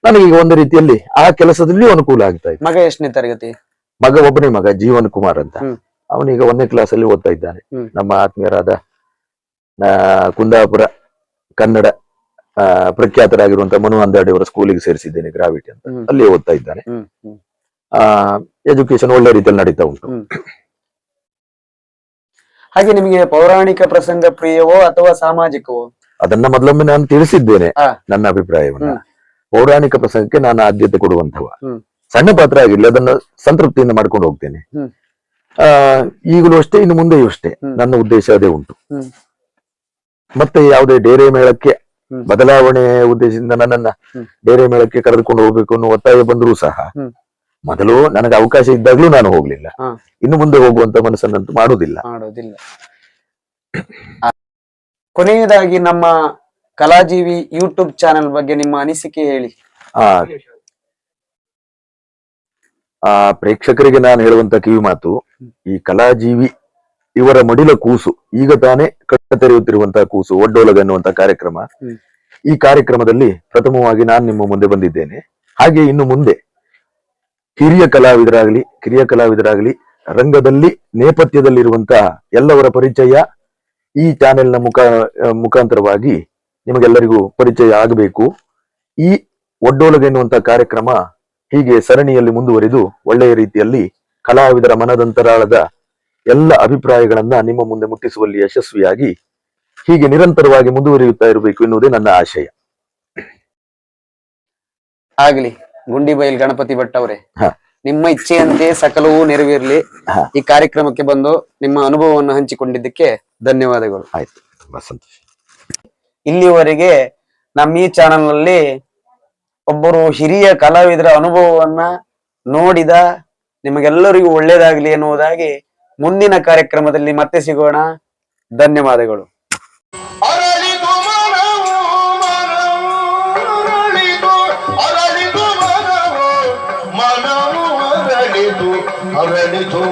ನನಗೀಗ ಒಂದು ರೀತಿಯಲ್ಲಿ ಆ ಕೆಲಸದಲ್ಲಿ ಅನುಕೂಲ ಆಗ್ತಾ ಇದೆ. ಮಗ ಎಷ್ಟನೇ ತರಗತಿ? ಮಗ ಒಬ್ಬನೇ ಮಗ ಜೀವನ್ ಕುಮಾರ್ ಅಂತ. ಅವನೀಗ ಒಂದನೇ ಕ್ಲಾಸ್ ಅಲ್ಲಿ ಓದ್ತಾ ಇದ್ದಾನೆ. ನಮ್ಮ ಆತ್ಮೀಯರಾದ ಕುಂದಾಪುರ ಕನ್ನಡ ಪ್ರಖ್ಯಾತರಾಗಿರುವಂತಹ ಮನು ಅಂದಾಡಿ ಅವರ ಸ್ಕೂಲಿಗೆ ಸೇರಿಸಿದ್ದೇನೆ ಗ್ರಾವಿಟಿ ಅಂತ. ಅಲ್ಲಿ ಓದ್ತಾ ಇದ್ದಾನೆ. ಆ ಎಜುಕೇಶನ್ ಒಳ್ಳೆ ರೀತಿಯಲ್ಲಿ ನಡೀತಾ ಉಂಟು. ಹಾಗೆ ನಿಮಗೆ ಪೌರಾಣಿಕ ಪ್ರಸಂಗ ಪ್ರಿಯವೋ ಅಥವಾ ಸಾಮಾಜಿಕವೋ? ಅದನ್ನ ಮೊದಲೊಮ್ಮೆ ನಾನು ತಿಳಿಸಿದ್ದೇನೆ ನನ್ನ ಅಭಿಪ್ರಾಯವನ್ನ. ಪೌರಾಣಿಕ ಪ್ರಸಂಗಕ್ಕೆ ನಾನು ಆದ್ಯತೆ ಕೊಡುವಂತವ ಸಣ್ಣ ಪಾತ್ರ ಆಗಿರ್ಲಿ ಅದನ್ನ ಸಂತೃಪ್ತಿಯಿಂದ ಮಾಡ್ಕೊಂಡು ಹೋಗ್ತೇನೆ. ಈಗಲೂ ಅಷ್ಟೇ ಇನ್ನು ಮುಂದೆಯೂ ಅಷ್ಟೇ. ನನ್ನ ಉದ್ದೇಶ ಅದೇ ಉಂಟು. ಮತ್ತೆ ಯಾವುದೇ ಡೇರೆ ಮೇಳಕ್ಕೆ ಬದಲಾವಣೆ ಉದ್ದೇಶದಿಂದ ನನ್ನನ್ನ ಡೇರೆ ಮೇಳಕ್ಕೆ ಕರೆದುಕೊಂಡು ಹೋಗ್ಬೇಕು ಅನ್ನೋ ಒತ್ತಾಯ ಬಂದರೂ ಸಹ. ಮೊದಲು ನನಗೆ ಅವಕಾಶ ಇದ್ದಾಗ್ಲೂ ನಾನು ಹೋಗ್ಲಿಲ್ಲ. ಇನ್ನು ಮುಂದೆ ಹೋಗುವಂತ ಮನಸ್ಸನ್ನಂತೂ ಮಾಡುವುದಿಲ್ಲ. ಕೊನೆಯದಾಗಿ ನಮ್ಮ ಕಲಾಜೀವಿ ಯೂಟ್ಯೂಬ್ ಚಾನೆಲ್ ಬಗ್ಗೆ ನಿಮ್ಮ ಅನಿಸಿಕೆ ಹೇಳಿ. ಆ ಪ್ರೇಕ್ಷಕರಿಗೆ ನಾನು ಹೇಳುವಂತ ಕಿವಿ ಮಾತು ಈ ಕಲಾಜೀವಿ ಇವರ ಮಡಿಲ ಕೂಸು ಈಗ ತಾನೇ ಕಟ್ಟ ತೆರೆಯುತ್ತಿರುವಂತಹ ಕೂಸು ಒಡ್ಡೋಲಗ ಎನ್ನುವಂತ ಕಾರ್ಯಕ್ರಮ. ಈ ಕಾರ್ಯಕ್ರಮದಲ್ಲಿ ಪ್ರಥಮವಾಗಿ ನಾನು ನಿಮ್ಮ ಮುಂದೆ ಬಂದಿದ್ದೇನೆ. ಹಾಗೆ ಇನ್ನು ಮುಂದೆ ಹಿರಿಯ ಕಲಾವಿದರಾಗಲಿ ಕಿರಿಯ ಕಲಾವಿದರಾಗಲಿ ರಂಗದಲ್ಲಿ ನೇಪಥ್ಯದಲ್ಲಿರುವಂತಹ ಎಲ್ಲವರ ಪರಿಚಯ ಈ ಚಾನೆಲ್ನ ಮುಖ ಮುಖಾಂತರವಾಗಿ ನಿಮಗೆಲ್ಲರಿಗೂ ಪರಿಚಯ ಆಗಬೇಕು. ಈ ಒಡ್ಡೋಲಗ ಎನ್ನುವಂತಹ ಕಾರ್ಯಕ್ರಮ ಹೀಗೆ ಸರಣಿಯಲ್ಲಿ ಮುಂದುವರಿದು ಒಳ್ಳೆಯ ರೀತಿಯಲ್ಲಿ ಕಲಾವಿದರ ಮನದಂತರಾಳದ ಎಲ್ಲ ಅಭಿಪ್ರಾಯಗಳನ್ನ ನಿಮ್ಮ ಮುಂದೆ ಮುಟ್ಟಿಸುವಲ್ಲಿ ಯಶಸ್ವಿಯಾಗಿ ಹೀಗೆ ನಿರಂತರವಾಗಿ ಮುಂದುವರಿಯುತ್ತಾ ಇರಬೇಕು ಎನ್ನುವುದೇ ನನ್ನ ಆಶಯ. ಆಗ್ಲಿ ಗುಂಡಿಬೈಲ್ ಗಣಪತಿ ಭಟ್ ಅವರೇ. ನಿಮ್ಮ ಇಚ್ಛೆಯಂತೆ ಸಕಲವೂ ನೆರವೇರಲಿ. ಈ ಕಾರ್ಯಕ್ರಮಕ್ಕೆ ಬಂದು ನಿಮ್ಮ ಅನುಭವವನ್ನು ಹಂಚಿಕೊಂಡಿದ್ದಕ್ಕೆ ಧನ್ಯವಾದಗಳು. ಆಯ್ತು ತುಂಬಾ ಸಂತೋಷ. ಇಲ್ಲಿವರೆಗೆ ನಮ್ಮ ಈ ಚಾನೆಲ್ನಲ್ಲಿ ಒಬ್ಬರು ಹಿರಿಯ ಕಲಾವಿದರ ಅನುಭವವನ್ನ ನೋಡಿದ ನಿಮಗೆಲ್ಲರಿಗೂ ಒಳ್ಳೇದಾಗಲಿ ಎನ್ನುವುದಾಗಿ ಮುಂದಿನ ಕಾರ್ಯಕ್ರಮದಲ್ಲಿ ಮತ್ತೆ ಸಿಗೋಣ. ಧನ್ಯವಾದಗಳು. ಅರಳಿದು